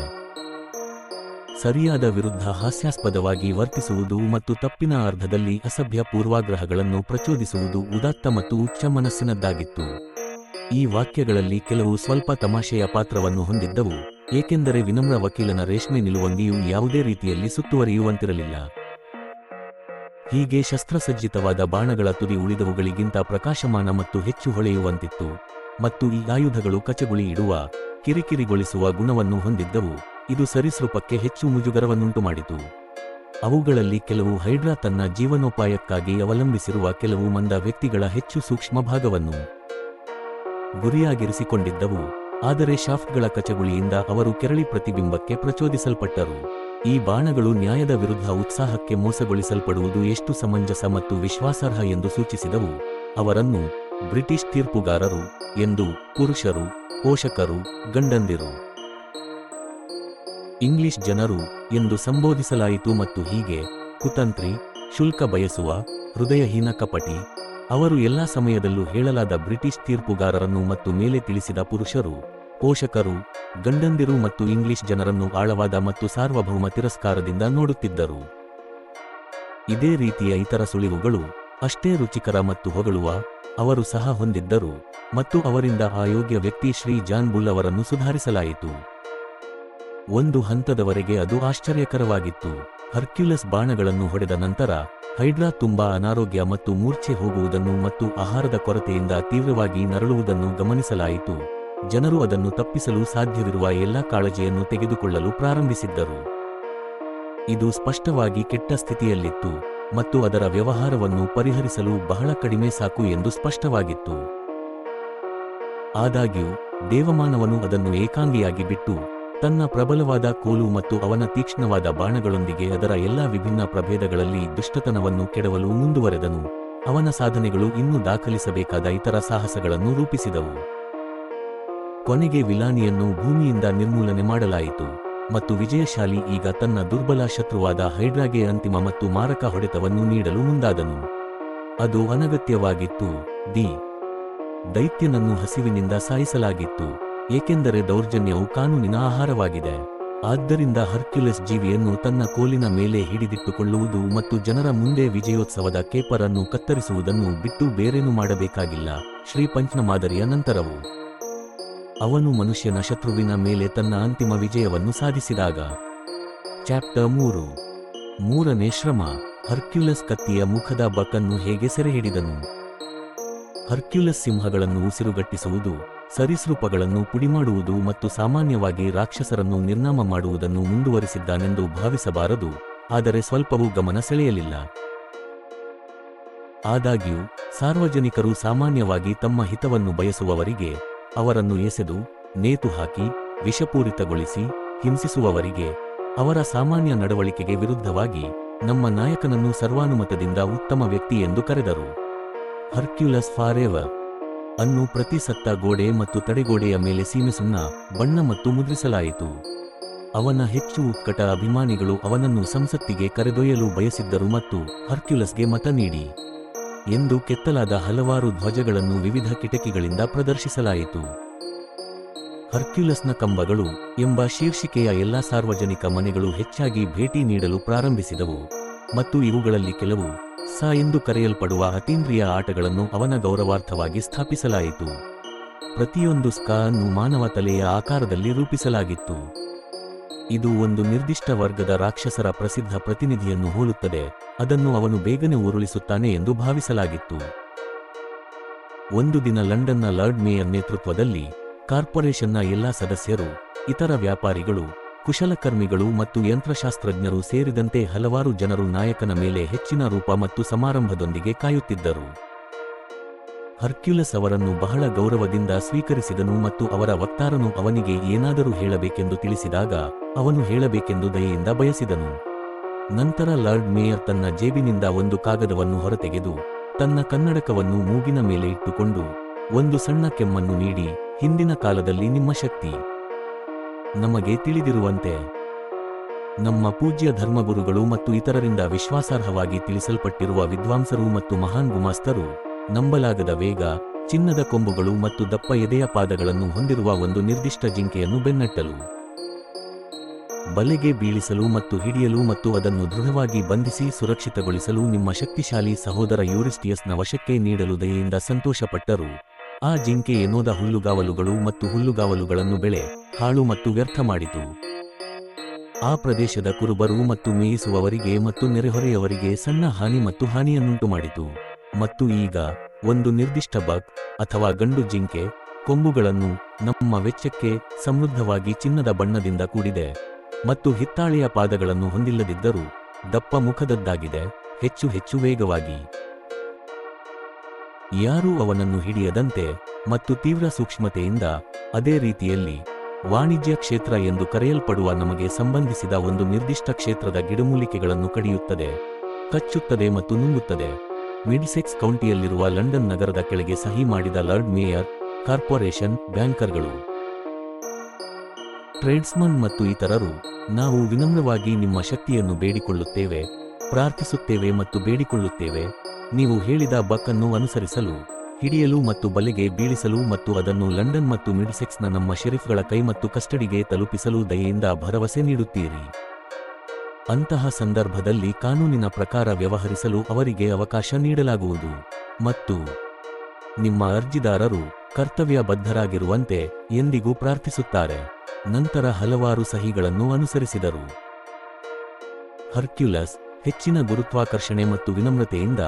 ಸರಿಯಾದ ವಿರುದ್ಧ ಹಾಸ್ಯಾಸ್ಪದವಾಗಿ ವರ್ತಿಸುವುದು ಮತ್ತು ತಪ್ಪಿನ ಅರ್ಧದಲ್ಲಿ ಅಸಭ್ಯ ಪೂರ್ವಾಗ್ರಹಗಳನ್ನು ಪ್ರಚೋದಿಸುವುದು ಉದಾತ್ತ ಮತ್ತು ಉಚ್ಚ ಮನಸ್ಸಿನದ್ದಾಗಿತ್ತು. ಈ ವಾಕ್ಯಗಳಲ್ಲಿ ಕೆಲವು ಸ್ವಲ್ಪ ತಮಾಷೆಯ ಪಾತ್ರವನ್ನು ಹೊಂದಿದ್ದವು, ಏಕೆಂದರೆ ವಿನಮ್ರ ವಕೀಲನ ರೇಷ್ಮೆ ನಿಲುವಂಗಿಯು ಯಾವುದೇ ರೀತಿಯಲ್ಲಿ ಸುತ್ತುವರಿಯುವಂತಿರಲಿಲ್ಲ. ಹೀಗೆ ಶಸ್ತ್ರಸಜ್ಜಿತವಾದ ಬಾಣಗಳ ತುದಿ ಉಳಿದವುಗಳಿಗಿಂತ ಪ್ರಕಾಶಮಾನ ಮತ್ತು ಹೆಚ್ಚು ಹೊಳೆಯುವಂತಿತ್ತು. ಮತ್ತು ಈ ಆಯುಧಗಳು ಕಚಗುಳಿ ಇಡುವ, ಕಿರಿಕಿರಿಗೊಳಿಸುವ ಗುಣವನ್ನು ಹೊಂದಿದ್ದವು. ಇದು ಸರಿಸೃಪಕ್ಕೆ ಹೆಚ್ಚು ಮುಜುಗರವನ್ನುಂಟು ಮಾಡಿತು ಅವುಗಳಲ್ಲಿ ಕೆಲವು ಹೈಡ್ರಾ ತನ್ನ ಜೀವನೋಪಾಯಕ್ಕಾಗಿ ಅವಲಂಬಿಸಿರುವ ಕೆಲವು ಮಂದ ವ್ಯಕ್ತಿಗಳ ಹೆಚ್ಚು ಸೂಕ್ಷ್ಮ ಭಾಗವನ್ನು ಗುರಿಯಾಗಿರಿಸಿಕೊಂಡಿದ್ದವು. ಆದರೆ ಶಾಫ್ಟ್ಗಳ ಕಚಗುಳಿಯಿಂದ ಅವರು ಕೆರಳಿ ಪ್ರತಿಬಿಂಬಕ್ಕೆ ಪ್ರಚೋದಿಸಲ್ಪಟ್ಟರು. ಈ ಬಾಣಗಳು ನ್ಯಾಯದ ವಿರುದ್ಧ ಉತ್ಸಾಹಕ್ಕೆ ಮೋಸಗೊಳಿಸಲ್ಪಡುವುದು ಎಷ್ಟು ಸಮಂಜಸ ಮತ್ತು ವಿಶ್ವಾಸಾರ್ಹ ಎಂದು ಸೂಚಿಸಿದವು. ಅವರನ್ನು ಬ್ರಿಟಿಷ್ ತೀರ್ಪುಗಾರರು ಎಂದು ಪುರುಷರು, ಪೋಷಕರು ಗಂಡಂದಿರು. ಇಂಗ್ಲಿಷ್ ಜನರು ಎಂದು ಸಂಬೋಧಿಸಲಾಯಿತು ಮತ್ತು ಹೀಗೆ ಕುತಂತ್ರಿ, ಶುಲ್ಕ ಬಯಸುವ, ಹೃದಯಹೀನ ಕಪಟಿ, ಅವರು ಎಲ್ಲಾ ಸಮಯದಲ್ಲೂ ಹೇಳಲಾದ ಬ್ರಿಟಿಷ್ ತೀರ್ಪುಗಾರರನ್ನು ಮತ್ತು ಮೇಲೆ ತಿಳಿಸಿದ ಪುರುಷರು, ಪೋಷಕರು ಗಂಡಂದಿರು ಮತ್ತು ಇಂಗ್ಲಿಷ್ ಜನರನ್ನು ಆಳವಾದ ಮತ್ತು ಸಾರ್ವಭೌಮ ತಿರಸ್ಕಾರದಿಂದ ನೋಡುತ್ತಿದ್ದರು. ಇದೇ ರೀತಿಯ ಇತರ ಸುಳಿವುಗಳು ಅಷ್ಟೇ ರುಚಿಕರ ಮತ್ತು ಹೊಗಳುವ ಅವರು ಸಹ ಹೊಂದಿದ್ದರು ಮತ್ತು ಅವರಿಂದ ಆಯೋಗ್ಯ ಯೋಗ್ಯ ವ್ಯಕ್ತಿ ಶ್ರೀ ಜಾನ್ ಬುಲ್ ಅವರನ್ನು ಸುಧಾರಿಸಲಾಯಿತು. ಒಂದು ಹಂತದವರೆಗೆ ಅದು ಆಶ್ಚರ್ಯಕರವಾಗಿತ್ತು. ಹರ್ಕ್ಯುಲಸ್ ಬಾಣಗಳನ್ನು ಹೊಡೆದ ನಂತರ, ಹೈಡ್ರಾ ತುಂಬಾ ಅನಾರೋಗ್ಯ ಮತ್ತು ಮೂರ್ಛೆ ಹೋಗುವುದನ್ನು ಮತ್ತು ಆಹಾರದ ಕೊರತೆಯಿಂದ ತೀವ್ರವಾಗಿ ನರಳುವುದನ್ನು ಗಮನಿಸಲಾಯಿತು. ಜನರು ಅದನ್ನು ತಪ್ಪಿಸಲು ಸಾಧ್ಯವಿರುವ ಎಲ್ಲಾ ಕಾಳಜಿಯನ್ನು ತೆಗೆದುಕೊಳ್ಳಲು ಪ್ರಾರಂಭಿಸಿದ್ದರು. ಇದು ಸ್ಪಷ್ಟವಾಗಿ ಕೆಟ್ಟ ಸ್ಥಿತಿಯಲ್ಲಿತ್ತು. ಮತ್ತು ಅದರ ವ್ಯವಹಾರವನ್ನು ಪರಿಹರಿಸಲು ಬಹಳ ಕಡಿಮೆ ಸಾಕು ಎಂದು ಸ್ಪಷ್ಟವಾಗಿತ್ತು. ಆದಾಗ್ಯೂ, ದೇವಮಾನವನು ಅದನ್ನು ಏಕಾಂಗಿಯಾಗಿ ಬಿಟ್ಟು, ತನ್ನ ಪ್ರಬಲವಾದ ಕೋಲು ಮತ್ತು ಅವನ ತೀಕ್ಷ್ಣವಾದ ಬಾಣಗಳೊಂದಿಗೆ ಅದರ ಎಲ್ಲಾ ವಿಭಿನ್ನ ಪ್ರಭೇದಗಳಲ್ಲಿ ದುಷ್ಟತನವನ್ನು ಕೆಡವಲು ಮುಂದುವರೆದನು. ಅವನ ಸಾಧನೆಗಳು ಇನ್ನೂ ದಾಖಲಿಸಬೇಕಾದ ಇತರ ಸಾಹಸಗಳನ್ನು ರೂಪಿಸಿದವು. ಕೊನೆಗೆ ವಿಲಾನಿಯನ್ನು ಭೂಮಿಯಿಂದ ನಿರ್ಮೂಲನೆ ಮಾಡಲಾಯಿತು. ಮತ್ತು ವಿಜಯಶಾಲಿ ಈಗ ತನ್ನ ದುರ್ಬಲ ಶತ್ರುವಾದ ಹೈಡ್ರಾಗೆ ಅಂತಿಮ ಮತ್ತು ಮಾರಕ ಹೊಡೆತವನ್ನು ನೀಡಲು ಮುಂದಾದನು. ಅದು ಅನಗತ್ಯವಾಗಿತ್ತು. ದಿ ದೈತ್ಯನನ್ನು ಹಸಿವಿನಿಂದ ಸಾಯಿಸಲಾಗಿತ್ತು, ಏಕೆಂದರೆ ದೌರ್ಜನ್ಯವು ಕಾನೂನಿನ ಆಹಾರವಾಗಿದೆ. ಆದ್ದರಿಂದ ಹರ್ಕ್ಯುಲಸ್ ಜೀವಿಯನ್ನು ತನ್ನ ಕೋಲಿನ ಮೇಲೆ ಹಿಡಿದಿಟ್ಟುಕೊಳ್ಳುವುದು ಮತ್ತು ಜನರ ಮುಂದೆ ವಿಜಯೋತ್ಸವದ ಕೇಪರನ್ನು ಕತ್ತರಿಸುವುದನ್ನು ಬಿಟ್ಟು ಬೇರೇನು ಮಾಡಬೇಕಾಗಿಲ್ಲ, ಶ್ರೀ ಪಂಚ್ನ ಮಾದರಿಯ ನಂತರವು. ಅವನು ಮನುಷ್ಯನ ಶತ್ರುವಿನ ಮೇಲೆ ತನ್ನ ಅಂತಿಮ ವಿಜಯವನ್ನು ಸಾಧಿಸಿದಾಗ. ಚಾಪ್ಟರ್ ಮೂರು. ಮೂರನೇ ಶ್ರಮ. ಹರ್ಕ್ಯುಲಸ್ ಕತ್ತಿಯ ಮುಖದ ಬಕ್ಕನ್ನು ಹೇಗೆ ಸೆರೆಹಿಡಿದನು? ಹರ್ಕ್ಯುಲಸ್ ಸಿಂಹಗಳನ್ನು ಉಸಿರುಗಟ್ಟಿಸುವುದು, ಸರೀಸೃಪಗಳನ್ನು ಪುಡಿಮಾಡುವುದು ಮತ್ತು ಸಾಮಾನ್ಯವಾಗಿ ರಾಕ್ಷಸರನ್ನು ನಿರ್ನಾಮ ಮಾಡುವುದನ್ನು ಮುಂದುವರಿಸಿದ್ದಾನೆಂದು ಭಾವಿಸಬಾರದು, ಆದರೆ ಸ್ವಲ್ಪವೂ ಗಮನ ಸೆಳೆಯಲಿಲ್ಲ. ಆದಾಗ್ಯೂ, ಸಾರ್ವಜನಿಕರು ಸಾಮಾನ್ಯವಾಗಿ ತಮ್ಮ ಹಿತವನ್ನು ಬಯಸುವವರಿಗೆ ಅವರನ್ನು ಎಸೆದು ನೇತು ಹಾಕಿ ವಿಷಪೂರಿತಗೊಳಿಸಿ ಹಿಂಸಿಸುವವರಿಗೆ, ಅವರ ಸಾಮಾನ್ಯ ನಡವಳಿಕೆಗೆ ವಿರುದ್ಧವಾಗಿ ನಮ್ಮ ನಾಯಕನನ್ನು ಸರ್ವಾನುಮತದಿಂದ ಉತ್ತಮ ವ್ಯಕ್ತಿ ಎಂದು ಕರೆದರು. ಹರ್ಕ್ಯುಲಸ್ ಫಾರೆವರ್ ಅನ್ನು ಪ್ರತಿ ಸತ್ತ ಗೋಡೆ ಮತ್ತು ತಡೆಗೋಡೆಯ ಮೇಲೆ ಸೀಮೆಸುಣ್ಣ ಬಣ್ಣ ಮತ್ತು ಮುದ್ರಿಸಲಾಯಿತು. ಅವನ ಹೆಚ್ಚು ಉತ್ಕಟ ಅಭಿಮಾನಿಗಳು ಅವನನ್ನು ಸಂಸತ್ತಿಗೆ ಕರೆದೊಯ್ಯಲು ಬಯಸಿದ್ದರು ಮತ್ತು ಹರ್ಕ್ಯುಲಸ್ಗೆ ಮತ ನೀಡಿ. ಎಂದು ಕೆತ್ತಲಾದ ಹಲವಾರು ಧ್ವಜಗಳನ್ನು ವಿವಿಧ ಕಿಟಕಿಗಳಿಂದ ಪ್ರದರ್ಶಿಸಲಾಯಿತು. ಹರ್ಕ್ಯುಲಸ್ನ ಕಂಬಗಳು ಎಂಬ ಶೀರ್ಷಿಕೆಯ ಎಲ್ಲಾ ಸಾರ್ವಜನಿಕ ಮನೆಗಳು ಹೆಚ್ಚಾಗಿ ಭೇಟಿ ನೀಡಲು ಪ್ರಾರಂಭಿಸಿದವು ಮತ್ತು ಇವುಗಳಲ್ಲಿ ಕೆಲವು ಸ ಎಂದು ಕರೆಯಲ್ಪಡುವ ಅತೀಂದ್ರಿಯ ಆಟಗಳನ್ನು ಅವನ ಗೌರವಾರ್ಥವಾಗಿ ಸ್ಥಾಪಿಸಲಾಯಿತು. ಪ್ರತಿಯೊಂದು ಸ್ಕಾ ಅನ್ನು ಮಾನವ ತಲೆಯ ಆಕಾರದಲ್ಲಿ ರೂಪಿಸಲಾಗಿತ್ತು. ಇದು ಒಂದು ನಿರ್ದಿಷ್ಟ ವರ್ಗದ ರಾಕ್ಷಸರ ಪ್ರಸಿದ್ಧ ಪ್ರತಿನಿಧಿಯನ್ನು ಹೋಲುತ್ತದೆ. ಅದನ್ನು ಅವನು ಬೇಗನೆ ಉರುಳಿಸುತ್ತಾನೆ ಎಂದು ಭಾವಿಸಲಾಗಿತ್ತು. ಒಂದು ದಿನ ಲಂಡನ್ನ ಲಾರ್ಡ್ ಮೇಯರ್ ನೇತೃತ್ವದಲ್ಲಿ ಕಾರ್ಪೊರೇಷನ್ನ ಎಲ್ಲಾ ಸದಸ್ಯರು, ಇತರ ವ್ಯಾಪಾರಿಗಳು, ಕುಶಲಕರ್ಮಿಗಳು ಮತ್ತು ಯಂತ್ರಶಾಸ್ತ್ರಜ್ಞರು ಸೇರಿದಂತೆ ಹಲವಾರು ಜನರು ನಾಯಕನ ಮೇಲೆ ಹೆಚ್ಚಿನ ರೂಪ ಮತ್ತು ಸಮಾರಂಭದೊಂದಿಗೆ ಕಾಯುತ್ತಿದ್ದರು. ಹರ್ಕ್ಯುಲಸ್ ಅವರನ್ನು ಬಹಳ ಗೌರವದಿಂದ ಸ್ವೀಕರಿಸಿದನು ಮತ್ತು ಅವರ ವಕ್ತಾರನು ಅವನಿಗೆ ಏನಾದರೂ ಹೇಳಬೇಕೆಂದು ತಿಳಿಸಿದಾಗ ಅವನು ಹೇಳಬೇಕೆಂದು ದಯೆಯಿಂದ ಬಯಸಿದನು. ನಂತರ ಲಾರ್ಡ್ ಮೇಯರ್ ತನ್ನ ಜೇಬಿನಿಂದ ಒಂದು ಕಾಗದವನ್ನು ಹೊರತೆಗೆದು ತನ್ನ ಕನ್ನಡಕವನ್ನು ಮೂಗಿನ ಮೇಲೆ ಇಟ್ಟುಕೊಂಡು ಒಂದು ಸಣ್ಣ ಕೆಮ್ಮನ್ನು ನೀಡಿ, ಹಿಂದಿನ ಕಾಲದಲ್ಲಿ ನಿಮ್ಮ ಶಕ್ತಿ ನಮಗೆ ತಿಳಿದಿರುವಂತೆ ನಮ್ಮ ಪೂಜ್ಯ ಧರ್ಮಗುರುಗಳು ಮತ್ತು ಇತರರಿಂದ ವಿಶ್ವಾಸಾರ್ಹವಾಗಿ ತಿಳಿಸಲ್ಪಟ್ಟಿರುವ ವಿದ್ವಾಂಸರು ಮತ್ತು ಮಹಾನ್ ಗುಮಾಸ್ತರು ನಂಬಲಾಗದ ವೇಗ, ಚಿನ್ನದ ಕೊಂಬುಗಳು ಮತ್ತು ದಪ್ಪ ಎದೆಯ ಪಾದಗಳನ್ನು ಹೊಂದಿರುವ ಒಂದು ನಿರ್ದಿಷ್ಟ ಜಿಂಕೆಯನ್ನು ಬೆನ್ನಟ್ಟಲು. ಬಲೆಗೆ ಬೀಳಿಸಲು ಮತ್ತು ಹಿಡಿಯಲು ಮತ್ತು ಅದನ್ನು ದೃಢವಾಗಿ ಬಂಧಿಸಿ ಸುರಕ್ಷಿತಗೊಳಿಸಲು ನಿಮ್ಮ ಶಕ್ತಿಶಾಲಿ ಸಹೋದರ ಯೂರಿಸ್ಟಿಯಸ್ನ ವಶಕ್ಕೆ ನೀಡಲು ದಯೆಯಿಂದ ಸಂತೋಷಪಟ್ಟರು. ಆ ಜಿಂಕೆ ಎನ್ನೋದ ಹುಲ್ಲುಗಾವಲುಗಳು ಮತ್ತು ಹುಲ್ಲುಗಾವಲುಗಳನ್ನು ಬೆಳೆ, ಹಾಳು ಮತ್ತು ವ್ಯರ್ಥ ಮಾಡಿತು. ಆ ಪ್ರದೇಶದ ಕುರುಬರು ಮತ್ತು ಮೇಯಿಸುವವರಿಗೆ ಮತ್ತು ನೆರೆಹೊರೆಯವರಿಗೆ ಸಣ್ಣ ಹಾನಿ ಮತ್ತು ಹಾನಿಯನ್ನುಂಟು ಮಾಡಿತು ಮತ್ತು ಈಗ ಒಂದು ನಿರ್ದಿಷ್ಟ ಬಗ್ ಅಥವಾ ಗಂಡು ಜಿಂಕೆ ಕೊಂಬುಗಳನ್ನು ನಮ್ಮ ವೆಚ್ಚಕ್ಕೆ ಸಮೃದ್ಧವಾಗಿ ಚಿನ್ನದ ಬಣ್ಣದಿಂದ ಕೂಡಿದೆ ಮತ್ತು ಹಿತ್ತಾಳೆಯ ಪಾದಗಳನ್ನು ಹೊಂದಿಲ್ಲದಿದ್ದರೂ ದಪ್ಪ ಮುಖದದ್ದಾಗಿದೆ. ಹೆಚ್ಚು ಹೆಚ್ಚು ವೇಗವಾಗಿ. ಯಾರೂ ಅವನನ್ನು ಹಿಡಿಯದಂತೆ ಮತ್ತು ತೀವ್ರ ಸೂಕ್ಷ್ಮತೆಯಿಂದ ಅದೇ ರೀತಿಯಲ್ಲಿ ವಾಣಿಜ್ಯ ಕ್ಷೇತ್ರ ಎಂದು ಕರೆಯಲ್ಪಡುವ ನಮಗೆ ಸಂಬಂಧಿಸಿದ ಒಂದು ನಿರ್ದಿಷ್ಟ ಕ್ಷೇತ್ರದ ಗಿಡಮೂಲಿಕೆಗಳನ್ನು ಕಡಿಯುತ್ತದೆ. ಕಚ್ಚುತ್ತದೆ ಮತ್ತು ನುಂಗುತ್ತದೆ. ಮಿಡ್ಸೆಕ್ಸ್ ಕೌಂಟಿಯಲ್ಲಿರುವ ಲಂಡನ್ ನಗರದ ಕೆಳಗೆ ಸಹಿ ಮಾಡಿದ ಲಾರ್ಡ್ ಮೇಯರ್, ಕಾರ್ಪೊರೇಷನ್ ಬ್ಯಾಂಕರ್ಗಳು. ಟ್ರೇಡ್ಸ್ಮನ್ ಮತ್ತು ಇತರರು, ನಾವು ವಿನಮ್ರವಾಗಿ ನಿಮ್ಮ ಶಕ್ತಿಯನ್ನು ಬೇಡಿಕೊಳ್ಳುತ್ತೇವೆ, ಪ್ರಾರ್ಥಿಸುತ್ತೇವೆ ಮತ್ತು ಬೇಡಿಕೊಳ್ಳುತ್ತೇವೆ. ನೀವು ಹೇಳಿದ ಬಕ್ಕನ್ನು ಅನುಸರಿಸಲು, ಹಿಡಿಯಲು ಮತ್ತು ಬಲೆಗೆ ಬೀಳಿಸಲು ಮತ್ತು ಅದನ್ನು ಲಂಡನ್ ಮತ್ತು ಮಿಡ್ಸೆಕ್ಸ್ನ ನಮ್ಮ ಶೆರಿಫ್ಗಳ ಕೈ ಮತ್ತು ಕಸ್ಟಡಿಗೆ ತಲುಪಿಸಲು ದಯೆಯಿಂದ ಭರವಸೆ ನೀಡುತ್ತೀರಿ. ಅಂತಹ ಸಂದರ್ಭದಲ್ಲಿ ಕಾನೂನಿನ ಪ್ರಕಾರ ವ್ಯವಹರಿಸಲು ಅವರಿಗೆ ಅವಕಾಶ ನೀಡಲಾಗುವುದು. ಮತ್ತು ನಿಮ್ಮ ಅರ್ಜಿದಾರರು ಕರ್ತವ್ಯ ಬದ್ಧರಾಗಿರುವಂತೆ ಎಂದಿಗೂ ಪ್ರಾರ್ಥಿಸುತ್ತಾರೆ. ನಂತರ ಹಲವಾರು ಸಹಿಗಳನ್ನು ಅನುಸರಿಸಿದರು. ಹರ್ಕ್ಯುಲಸ್ ಹೆಚ್ಚಿನ ಗುರುತ್ವಾಕರ್ಷಣೆ ಮತ್ತು ವಿನಮ್ರತೆಯಿಂದ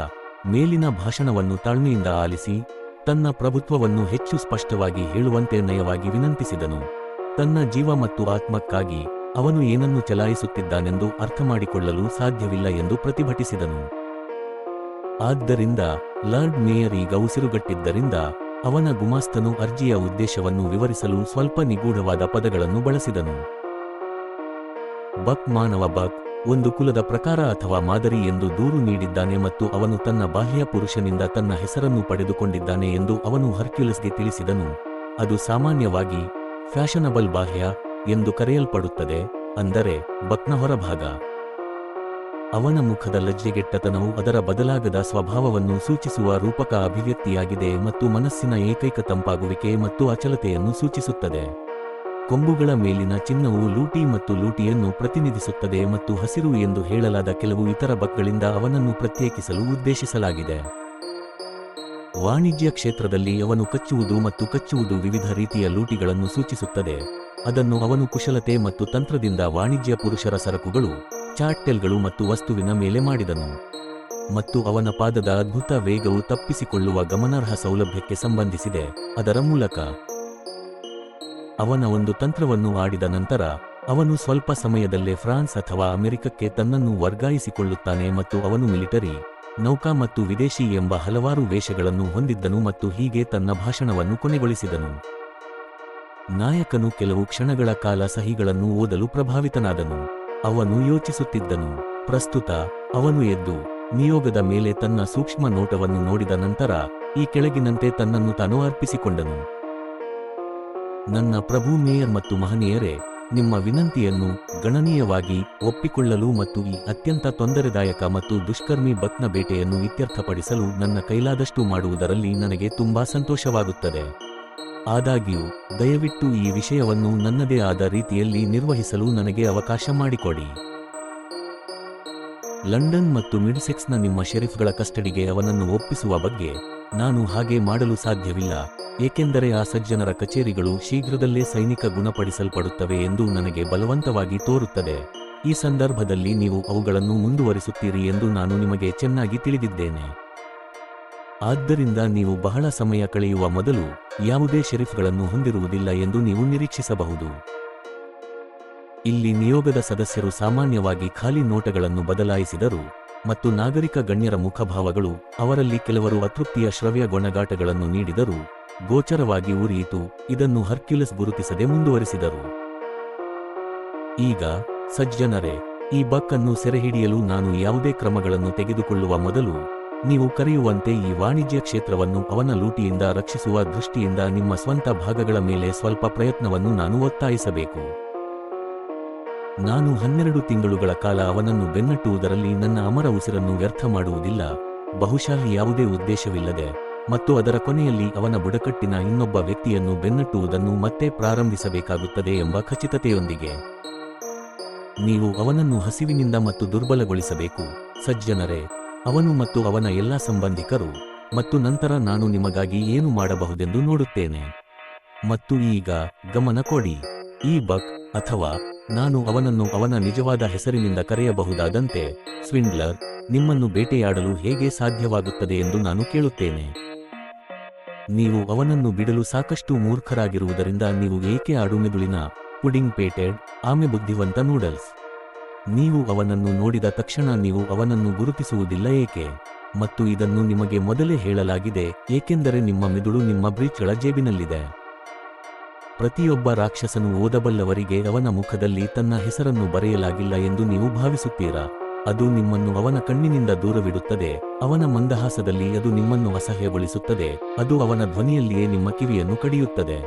ಮೇಲಿನ ಭಾಷಣವನ್ನು ತಾಳ್ಮೆಯಿಂದ ಆಲಿಸಿ, ತನ್ನ ಪ್ರಭುತ್ವವನ್ನು ಹೆಚ್ಚು ಸ್ಪಷ್ಟವಾಗಿ ಹೇಳುವಂತೆ ನಯವಾಗಿ ವಿನಂತಿಸಿದನು. ತನ್ನ ಜೀವ ಮತ್ತು ಆತ್ಮಕ್ಕಾಗಿ ಅವನು ಏನನ್ನು ಚಲಾಯಿಸುತ್ತಿದ್ದಾನೆಂದು ಅರ್ಥಮಾಡಿಕೊಳ್ಳಲು ಸಾಧ್ಯವಿಲ್ಲ ಎಂದು ಪ್ರತಿಭಟಿಸಿದನು. ಆದ್ದರಿಂದ ಲಾರ್ಡ್ ಮೇಯರ್ ಈಗ ಉಸಿರುಗಟ್ಟಿದ್ದರಿಂದ ಅವನ ಗುಮಾಸ್ತನು ಅರ್ಜಿಯ ಉದ್ದೇಶವನ್ನು ವಿವರಿಸಲು ಸ್ವಲ್ಪ ನಿಗೂಢವಾದ ಪದಗಳನ್ನು ಬಳಸಿದನು. ಬಕ್ ಮಾನವ ಬಕ್, ಒಂದು ಕುಲದ ಪ್ರಕಾರ ಅಥವಾ ಮಾದರಿ ಎಂದು ದೂರು ನೀಡಿದ್ದಾನೆ ಮತ್ತು ಅವನು ತನ್ನ ಬಾಹ್ಯ ಪುರುಷನಿಂದ ತನ್ನ ಹೆಸರನ್ನು ಪಡೆದುಕೊಂಡಿದ್ದಾನೆ ಎಂದು ಅವನು ಹರ್ಕ್ಯುಲಸ್ಗೆ ತಿಳಿಸಿದನು. ಅದು ಸಾಮಾನ್ಯವಾಗಿ ಫ್ಯಾಷನಬಲ್ ಬಾಹ್ಯ ಎಂದು ಕರೆಯಲ್ಪಡುತ್ತದೆ ಅಂದರೆ ಬಕ್ನ ಹೊರಭಾಗ. ಅವನ ಮುಖದ ಲಜ್ಜೆಗೆಟ್ಟತನವು ಅದರ ಬದಲಾಗದ ಸ್ವಭಾವವನ್ನು ಸೂಚಿಸುವ ರೂಪಕ ಅಭಿವ್ಯಕ್ತಿಯಾಗಿದೆ ಮತ್ತು ಮನಸ್ಸಿನ ಏಕೈಕ ತಂಪಾಗುವಿಕೆ ಮತ್ತು ಅಚಲತೆಯನ್ನು ಸೂಚಿಸುತ್ತದೆ. ಕೊಂಬುಗಳ ಮೇಲಿನ ಚಿನ್ನವು ಲೂಟಿ ಮತ್ತು ಲೂಟಿಯನ್ನು ಪ್ರತಿನಿಧಿಸುತ್ತದೆ ಮತ್ತು ಹಸಿರು ಎಂದು ಹೇಳಲಾದ ಕೆಲವು ಇತರ ಬಕ್ಗಳಿಂದ ಅವನನ್ನು ಪ್ರತ್ಯೇಕಿಸಲು ಉದ್ದೇಶಿಸಲಾಗಿದೆ. ವಾಣಿಜ್ಯ ಕ್ಷೇತ್ರದಲ್ಲಿ ಅವನು ಕಚ್ಚುವುದು ಮತ್ತು ಕಚ್ಚುವುದು ವಿವಿಧ ರೀತಿಯ ಲೂಟಿಗಳನ್ನು ಸೂಚಿಸುತ್ತದೆ. ಅದನ್ನು ಅವನು ಕುಶಲತೆ ಮತ್ತು ತಂತ್ರದಿಂದ ವಾಣಿಜ್ಯ ಪುರುಷರ ಸರಕುಗಳು ಚಾಟ್ಟೆಲ್ಗಳು ಮತ್ತು ವಸ್ತುವಿನ ಮೇಲೆ ಮಾಡಿದನು. ಮತ್ತು ಅವನ ಪಾದದ ಅದ್ಭುತ ವೇಗವು ತಪ್ಪಿಸಿಕೊಳ್ಳುವ ಗಮನಾರ್ಹ ಸೌಲಭ್ಯಕ್ಕೆ ಸಂಬಂಧಿಸಿದೆ, ಅದರ ಮೂಲಕ. ಅವನ ಒಂದು ತಂತ್ರವನ್ನು ಆಡಿದ ನಂತರ, ಅವನು ಸ್ವಲ್ಪ ಸಮಯದಲ್ಲೇ ಫ್ರಾನ್ಸ್ ಅಥವಾ ಅಮೆರಿಕಕ್ಕೆ ತನ್ನನ್ನು ವರ್ಗಾಯಿಸಿಕೊಳ್ಳುತ್ತಾನೆ ಮತ್ತು ಅವನು ಮಿಲಿಟರಿ, ನೌಕಾ ಮತ್ತು ವಿದೇಶಿ ಎಂಬ ಹಲವಾರು ವೇಷಗಳನ್ನು ಹೊಂದಿದ್ದನು ಮತ್ತು ಹೀಗೆ ತನ್ನ ಭಾಷಣವನ್ನು ಕೊನೆಗೊಳಿಸಿದನು. ನಾಯಕನು ಕೆಲವು ಕ್ಷಣಗಳ ಕಾಲ ಸಹಿಗಳನ್ನು ಓದಲು ಪ್ರಭಾವಿತನಾದನು. ಅವನು ಯೋಚಿಸುತ್ತಿದ್ದನು. ಪ್ರಸ್ತುತ ಅವನು ಎದ್ದು ನಿಯೋಗದ ಮೇಲೆ ತನ್ನ ಸೂಕ್ಷ್ಮ ನೋಟವನ್ನು ನೋಡಿದ ನಂತರ ಈ ಕೆಳಗಿನಂತೆ ತನ್ನನ್ನು ತಾನು ಅರ್ಪಿಸಿಕೊಂಡನು. ನನ್ನ ಪ್ರಭು ಮೇಯರ್ ಮತ್ತು ಮಹನೀಯರೇ, ನಿಮ್ಮ ವಿನಂತಿಯನ್ನು ಗಣನೀಯವಾಗಿ ಒಪ್ಪಿಕೊಳ್ಳಲು ಮತ್ತು ಈ ಅತ್ಯಂತ ತೊಂದರೆದಾಯಕ ಮತ್ತು ದುಷ್ಕರ್ಮಿ ಬತ್ನ ಬೇಟೆಯನ್ನು ಇತ್ಯರ್ಥಪಡಿಸಲು ನನ್ನ ಕೈಲಾದಷ್ಟು ಮಾಡುವುದರಲ್ಲಿ ನನಗೆ ತುಂಬಾ ಸಂತೋಷವಾಗುತ್ತದೆ. ಆದಾಗ್ಯೂ, ದಯವಿಟ್ಟು ಈ ವಿಷಯವನ್ನು ನನ್ನದೇ ಆದ ರೀತಿಯಲ್ಲಿ ನಿರ್ವಹಿಸಲು ನನಗೆ ಅವಕಾಶ ಮಾಡಿಕೊಡಿ. ಲಂಡನ್ ಮತ್ತು ಮಿಡ್ಸೆಕ್ಸ್ನ ನಿಮ್ಮ ಶೆರಿಫ್ಗಳ ಕಸ್ಟಡಿಗೆ ಅವನನ್ನು ಒಪ್ಪಿಸುವ ಬಗ್ಗೆ ನಾನು ಹಾಗೆ ಮಾಡಲು ಸಾಧ್ಯವಿಲ್ಲ, ಏಕೆಂದರೆ ಆ ಸಜ್ಜನರ ಕಚೇರಿಗಳು ಶೀಘ್ರದಲ್ಲೇ ಸೈನಿಕ ಗುಣಪಡಿಸಲ್ಪಡುತ್ತವೆ ಎಂದು ನನಗೆ ಬಲವಂತವಾಗಿ ತೋರುತ್ತದೆ. ಈ ಸಂದರ್ಭದಲ್ಲಿ ನೀವು ಅವುಗಳನ್ನು ಮುಂದುವರಿಸುತ್ತೀರಿ ಎಂದು ನಾನು ನಿಮಗೆ ಚೆನ್ನಾಗಿ ತಿಳಿದಿದ್ದೇನೆ. ಆದ್ದರಿಂದ ನೀವು ಬಹಳ ಸಮಯ ಕಳೆಯುವ ಮೊದಲು ಯಾವುದೇ ಶೆರಿಫ್ಗಳನ್ನು ಹೊಂದಿರುವುದಿಲ್ಲ ಎಂದು ನೀವು ನಿರೀಕ್ಷಿಸಬಹುದು. ಇಲ್ಲಿ ನಿಯೋಗದ ಸದಸ್ಯರು ಸಾಮಾನ್ಯವಾಗಿ ಖಾಲಿ ನೋಟಗಳನ್ನು ಬದಲಾಯಿಸಿದರು ಮತ್ತು ನಾಗರಿಕ ಗಣ್ಯರ ಮುಖಭಾವಗಳು ಅವರಲ್ಲಿ ಕೆಲವರು ಅತೃಪ್ತಿಯ ಶ್ರವ್ಯ ಗೊಣಗಾಟಗಳನ್ನು ನೀಡಿದರು, ಗೋಚರವಾಗಿ ಉರಿಯಿತು, ಇದನ್ನು ಹರ್ಕ್ಯುಲಸ್ ಗುರುತಿಸದೆ ಮುಂದುವರಿಸಿದರು. ಈಗ ಸಜ್ಜನರೇ, ಈ ಬಕ್ಕನ್ನು ಸೆರೆಹಿಡಿಯಲು ನಾನು ಯಾವುದೇ ಕ್ರಮಗಳನ್ನು ತೆಗೆದುಕೊಳ್ಳುವ ಮೊದಲು ನೀವು ಕರೆಯುವಂತೆ ಈ ವಾಣಿಜ್ಯ ಕ್ಷೇತ್ರವನ್ನು ಅವನ ಲೂಟಿಯಿಂದ ರಕ್ಷಿಸುವ ದೃಷ್ಟಿಯಿಂದ ನಿಮ್ಮ ಸ್ವಂತ ಭಾಗಗಳ ಮೇಲೆ ಸ್ವಲ್ಪ ಪ್ರಯತ್ನವನ್ನು ನಾನು ಒತ್ತಾಯಿಸಬೇಕು. ನಾನು ಹನ್ನೆರಡು ತಿಂಗಳುಗಳ ಕಾಲ ಅವನನ್ನು ಬೆನ್ನಟ್ಟುವುದರಲ್ಲಿ ನನ್ನ ಅಮರ ಉಸಿರನ್ನು ವ್ಯರ್ಥ ಮಾಡುವುದಿಲ್ಲ. ಬಹುಶಃ ಯಾವುದೇ ಉದ್ದೇಶವಿಲ್ಲದೆ ಮತ್ತು ಅದರ ಕೊನೆಯಲ್ಲಿ ಅವನ ಬುಡಕಟ್ಟಿನ ಇನ್ನೊಬ್ಬ ವ್ಯಕ್ತಿಯನ್ನು ಬೆನ್ನಟ್ಟುವುದನ್ನು ಮತ್ತೆ ಪ್ರಾರಂಭಿಸಬೇಕಾಗುತ್ತದೆ ಎಂಬ ಖಚಿತತೆಯೊಂದಿಗೆ. ನೀವು ಅವನನ್ನು ಹಸಿವಿನಿಂದ ಮತ್ತು ದುರ್ಬಲಗೊಳಿಸಬೇಕು. ಸಜ್ಜನರೇ ಅವನು ಮತ್ತು ಅವನ ಎಲ್ಲ ಸಂಬಂಧಿಕರು ಮತ್ತು ನಂತರ ನಾನು ನಿಮಗಾಗಿ ಏನು ಮಾಡಬಹುದೆಂದು ನೋಡುತ್ತೇನೆ. ಮತ್ತು ಈಗ ಗಮನ ಕೊಡಿ, ಈ ಬಕ್ ಅಥವಾ ನಾನು ಅವನನ್ನು ಅವನ ನಿಜವಾದ ಹೆಸರಿನಿಂದ ಕರೆಯಬಹುದಾದಂತೆ ಸ್ವಿಂಡ್ಲರ್ ನಿಮ್ಮನ್ನು ಬೇಟೆಯಾಡಲು ಹೇಗೆ ಸಾಧ್ಯವಾಗುತ್ತದೆ ಎಂದು ನಾನು ಕೇಳುತ್ತೇನೆ. ನೀವು ಅವನನ್ನು ಬಿಡಲು ಸಾಕಷ್ಟು ಮೂರ್ಖರಾಗಿರುವುದರಿಂದ ನೀವು ಏಕೆ ಆಡುಮೆದುಳಿನ ಪುಡಿಂಗ್ ಪೇಟೆಡ್ ಆಮೆ ಬುದ್ಧಿವಂತ ನೂಡಲ್ಸ್? ನೀವು ಅವನನ್ನು ನೋಡಿದ ತಕ್ಷಣ ನೀವು ಅವನನ್ನು ಗುರುತಿಸುವುದಿಲ್ಲ ಏಕೆ? ಮತ್ತು ಇದನ್ನು ನಿಮಗೆ ಮೊದಲೇ ಹೇಳಲಾಗಿದೆ, ಏಕೆಂದರೆ ನಿಮ್ಮ ಮಿದುಳು ನಿಮ್ಮ ಬ್ರೀಚ್ಗಳ ಜೇಬಿನಲ್ಲಿದೆ. ಪ್ರತಿಯೊಬ್ಬ ರಾಕ್ಷಸನು ಓದಬಲ್ಲವರಿಗೆ ಅವನ ಮುಖದಲ್ಲಿ ತನ್ನ ಹೆಸರನ್ನು ಬರೆಯಲಾಗಿಲ್ಲ ಎಂದು ನೀವು ಭಾವಿಸುತ್ತೀರಾ? ಅದು ನಿಮ್ಮನ್ನು ಅವನ ಕಣ್ಣಿನಿಂದ ದೂರವಿಡುತ್ತದೆ, ಅವನ ಮಂದಹಾಸದಲ್ಲಿ ಅದು ನಿಮ್ಮನ್ನು ಅಸಹ್ಯಗೊಳಿಸುತ್ತದೆ, ಅದು ಅವನ ಧ್ವನಿಯಲ್ಲಿಯೇ ನಿಮ್ಮ ಕಿವಿಯನ್ನು ಕಡಿಯುತ್ತದೆ.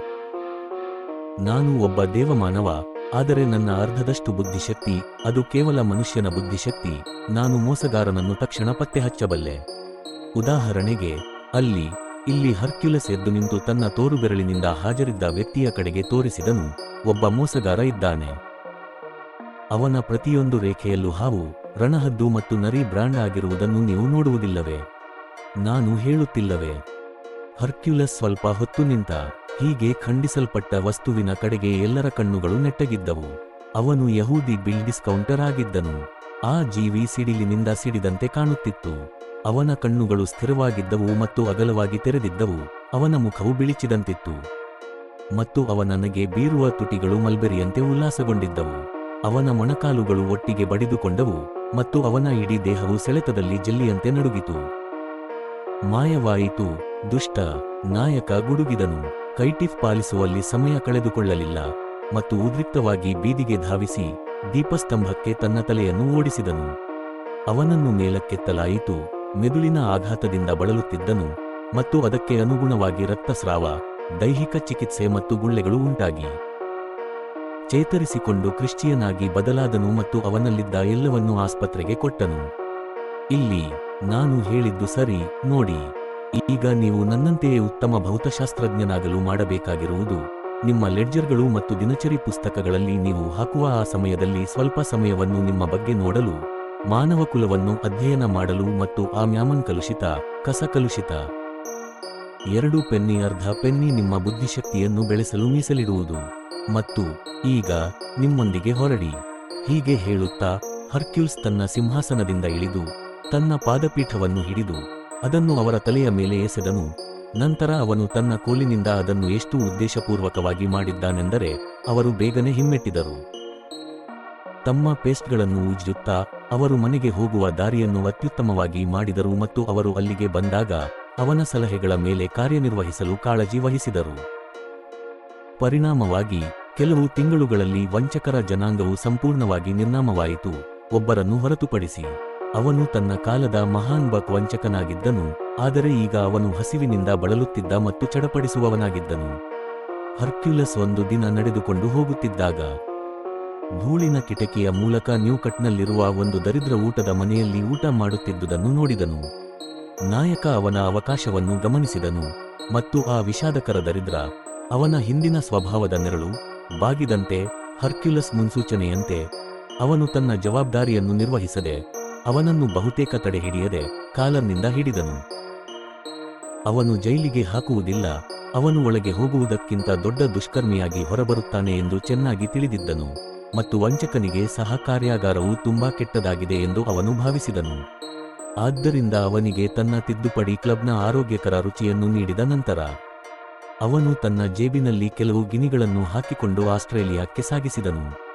ನಾನು ಒಬ್ಬ ದೇವಮಾನವ ಆದರೆ ನನ್ನ ಅರ್ಧದಷ್ಟು ಬುದ್ಧಿಶಕ್ತಿ, ಅದು ಕೇವಲ ಮನುಷ್ಯನ ಬುದ್ಧಿಶಕ್ತಿ, ನಾನು ಮೋಸಗಾರನನ್ನು ತಕ್ಷಣ ಪತ್ತೆ ಹಚ್ಚಬಲ್ಲೆ. ಉದಾಹರಣೆಗೆ, ಅಲ್ಲಿ, ಇಲ್ಲಿ ಹರ್ಕ್ಯುಲಸ್ ಎದ್ದು ನಿಂತು ತನ್ನ ತೋರುಬೆರಳಿನಿಂದ ಹಾಜರಿದ್ದ ವ್ಯಕ್ತಿಯ ಕಡೆಗೆ ತೋರಿಸಿದನು, ಒಬ್ಬ ಮೋಸಗಾರ ಇದ್ದಾನೆ. ಅವನ ಪ್ರತಿಯೊಂದು ರೇಖೆಯಲ್ಲೂ ಹಾವು, ರಣಹದ್ದು ಮತ್ತು ನರಿ ಬ್ರಾಂಡ್ ಆಗಿರುವುದನ್ನು ನೀವು ನೋಡುವುದಿಲ್ಲವೇ? ನಾನು ಹೇಳುತ್ತಿಲ್ಲವೇ? ಹರ್ಕ್ಯುಲಸ್ ಸ್ವಲ್ಪ ಹೊತ್ತು ನಿಂತ ಹೀಗೆ ಖಂಡಿಸಲ್ಪಟ್ಟ ವಸ್ತುವಿನ ಕಡೆಗೆ ಎಲ್ಲರ ಕಣ್ಣುಗಳು ನೆಟ್ಟಗಿದ್ದವು. ಅವನು ಯಹೂದಿ ಬಿಲ್ ಡಿಸ್ಕೌಂಟರ್ ಆಗಿದ್ದನು. ಆ ಜೀವಿ ಸಿಡಿಲಿನಿಂದ ಸಿಡಿದಂತೆ ಕಾಣುತ್ತಿತ್ತು. ಅವನ ಕಣ್ಣುಗಳು ಸ್ಥಿರವಾಗಿದ್ದವು ಮತ್ತು ಅಗಲವಾಗಿ ತೆರೆದಿದ್ದವು. ಅವನ ಮುಖವು ಬಿಳಿಚಿದಂತಿತ್ತು. ಮತ್ತು ಅವನನಗೆ ಬೀರುವ ತುಟಿಗಳು ಮಲ್ಬೆರಿಯಂತೆ ಉಲ್ಲಾಸಗೊಂಡಿದ್ದವು. ಅವನ ಮೊಣಕಾಲುಗಳು ಒಟ್ಟಿಗೆ ಬಡಿದುಕೊಂಡವು ಮತ್ತು ಅವನ ಇಡೀ ದೇಹವು ಸೆಳೆತದಲ್ಲಿ ಜಲ್ಲಿಯಂತೆ ನಡುಗಿತು. ಮಾಯವಾಯಿತು, ದುಷ್ಟ, ನಾಯಕ ಗುಡುಗಿದನು. ಕೈಟಿಫ್ ಪಾಲಿಸುವಲ್ಲಿ ಸಮಯ ಕಳೆದುಕೊಳ್ಳಲಿಲ್ಲ ಮತ್ತು ಉದ್ರಿಕ್ತವಾಗಿ ಬೀದಿಗೆ ಧಾವಿಸಿ ದೀಪಸ್ತಂಭಕ್ಕೆ ತನ್ನ ತಲೆಯನ್ನು ಓಡಿಸಿದನು. ಅವನನ್ನು ಮೇಲಕ್ಕೆತ್ತಲಾಯಿತು, ಮೆದುಳಿನ ಆಘಾತದಿಂದ ಬಳಲುತ್ತಿದ್ದನು ಮತ್ತು ಅದಕ್ಕೆ ಅನುಗುಣವಾಗಿ ರಕ್ತಸ್ರಾವ, ದೈಹಿಕ ಚಿಕಿತ್ಸೆ ಮತ್ತು ಗುಳ್ಳೆಗಳು ಉಂಟಾಗಿ. ಚೇತರಿಸಿಕೊಂಡು ಕ್ರಿಶ್ಚಿಯನಾಗಿ ಬದಲಾದನು ಮತ್ತು ಅವನಲ್ಲಿದ್ದ ಎಲ್ಲವನ್ನೂ ಆಸ್ಪತ್ರೆಗೆ ಕೊಟ್ಟನು. ಇಲ್ಲಿ ನಾನು ಹೇಳಿದ್ದು ಸರಿ, ನೋಡಿ. ಈಗ ನೀವು ನನ್ನಂತೆಯೇ ಉತ್ತಮ ಭೌತಶಾಸ್ತ್ರಜ್ಞನಾಗಲು ಮಾಡಬೇಕಾಗಿರುವುದು. ನಿಮ್ಮ ಲೆಡ್ಜರ್ಗಳು ಮತ್ತು ದಿನಚರಿ ಪುಸ್ತಕಗಳಲ್ಲಿ ನೀವು ಹಾಕುವ ಆ ಸಮಯದಲ್ಲಿ ಸ್ವಲ್ಪ ಸಮಯವನ್ನು ನಿಮ್ಮ ಬಗ್ಗೆ ನೋಡಲು ಮಾನವಕುಲವನ್ನು ಅಧ್ಯಯನ ಮಾಡಲು ಮತ್ತು ಆ ಮ್ಯಾಮನ್ ಕಲುಷಿತ, ಕಸ ಕಲುಷಿತ. ಎರಡು ಪೆನ್ನಿ ಅರ್ಧ ಪೆನ್ನಿ ನಿಮ್ಮ ಬುದ್ಧಿಶಕ್ತಿಯನ್ನು ಬೆಳೆಸಲು ಮೀಸಲಿಡುವುದು. ಮತ್ತು ಈಗ ನಿಮ್ಮೊಂದಿಗೆ ಹೊರಡಿ. ಹೀಗೆ ಹೇಳುತ್ತಾ ಹರ್ಕ್ಯೂಲ್ಸ್ ತನ್ನ ಸಿಂಹಾಸನದಿಂದ ಇಳಿದು, ತನ್ನ ಪಾದಪೀಠವನ್ನು ಹಿಡಿದು ಅದನ್ನು ಅವರ ತಲೆಯ ಮೇಲೆ ಎಸೆದನು. ನಂತರ ಅವನು ತನ್ನ ಕೋಲಿನಿಂದ ಅದನ್ನು ಎಷ್ಟು ಉದ್ದೇಶಪೂರ್ವಕವಾಗಿ ಮಾಡಿದ್ದಾನೆಂದರೆ ಅವರು ಬೇಗನೆ ಹಿಮ್ಮೆಟ್ಟಿದರು. ತಮ್ಮ ಪೇಸ್ಟ್ಗಳನ್ನು ಉಜ್ಜುತ್ತಾ ಅವರು ಮನೆಗೆ ಹೋಗುವ ದಾರಿಯನ್ನು ಅತ್ಯುತ್ತಮವಾಗಿ ಮಾಡಿದರು ಮತ್ತು ಅವರು ಅಲ್ಲಿಗೆ ಬಂದಾಗ ಅವನ ಸಲಹೆಗಳ ಮೇಲೆ ಕಾರ್ಯನಿರ್ವಹಿಸಲು ಕಾಳಜಿ ವಹಿಸಿದರು. ಪರಿಣಾಮವಾಗಿ ಕೆಲವು ತಿಂಗಳುಗಳಲ್ಲಿ ವಂಚಕರ ಜನಾಂಗವು ಸಂಪೂರ್ಣವಾಗಿ ನಿರ್ನಾಮವಾಯಿತು. ಒಬ್ಬರನ್ನು ಹೊರತುಪಡಿಸಿ ಅವನು ತನ್ನ ಕಾಲದ ಮಹಾನ್ ಬಕ್ ವಂಚಕನಾಗಿದ್ದನು, ಆದರೆ ಈಗ ಅವನು ಹಸಿವಿನಿಂದ ಬಳಲುತ್ತಿದ್ದ ಮತ್ತು ಚಡಪಡಿಸುವವನಾಗಿದ್ದನು. ಹರ್ಕ್ಯುಲಸ್ ಒಂದು ದಿನ ನಡೆದುಕೊಂಡು ಹೋಗುತ್ತಿದ್ದಾಗ, ಧೂಳಿನ ಕಿಟಕಿಯ ಮೂಲಕ ನ್ಯೂಕಟ್ನಲ್ಲಿರುವ ಒಂದು ದರಿದ್ರ ಊಟದ ಮನೆಯಲ್ಲಿ ಊಟ ಮಾಡುತ್ತಿದ್ದುದನ್ನು ನೋಡಿದನು. ನಾಯಕ ಅವನ ಅವಕಾಶವನ್ನು ಗಮನಿಸಿದನು, ಮತ್ತು ಆ ವಿಷಾದಕರ ದರಿದ್ರ, ಅವನ ಹಿಂದಿನ ಸ್ವಭಾವದ ನೆರಳು, ಬಾಗಿದಂತೆ ಹರ್ಕ್ಯುಲಸ್ ಮುನ್ಸೂಚನೆಯಂತೆ, ಅವನು ತನ್ನ ಜವಾಬ್ದಾರಿಯನ್ನು ನಿರ್ವಹಿಸದೆ ಅವನನ್ನು ಬಹುತೇಕ ತಡೆಹಿಡಿಯದೆ ಕಾಲರ್ನಿಂದ ಹಿಡಿದನು. ಅವನು ಜೈಲಿಗೆ ಹಾಕುವುದಿಲ್ಲ, ಅವನು ಒಳಗೆ ಹೋಗುವುದಕ್ಕಿಂತ ದೊಡ್ಡ ದುಷ್ಕರ್ಮಿಯಾಗಿ ಹೊರಬರುತ್ತಾನೆ ಎಂದು ಚೆನ್ನಾಗಿ ತಿಳಿದಿದ್ದನು ಮತ್ತು ವಂಚಕನಿಗೆ ಸಹ ಕಾರ್ಯಾಗಾರವು ತುಂಬಾ ಕೆಟ್ಟದಾಗಿದೆ ಎಂದು ಅವನು ಭಾವಿಸಿದನು. ಆದ್ದರಿಂದ ಅವನಿಗೆ ತನ್ನ ತಿದ್ದುಪಡಿ ಕ್ಲಬ್ನ ಆರೋಗ್ಯಕರ ರುಚಿಯನ್ನು ನೀಡಿದ ನಂತರ, ಅವನು ತನ್ನ ಜೇಬಿನಲ್ಲಿ ಕೆಲವು ಗಿನಿಗಳನ್ನು ಹಾಕಿಕೊಂಡು ಆಸ್ಟ್ರೇಲಿಯಾಕ್ಕೆ ಸಾಗಿಸಿದನು.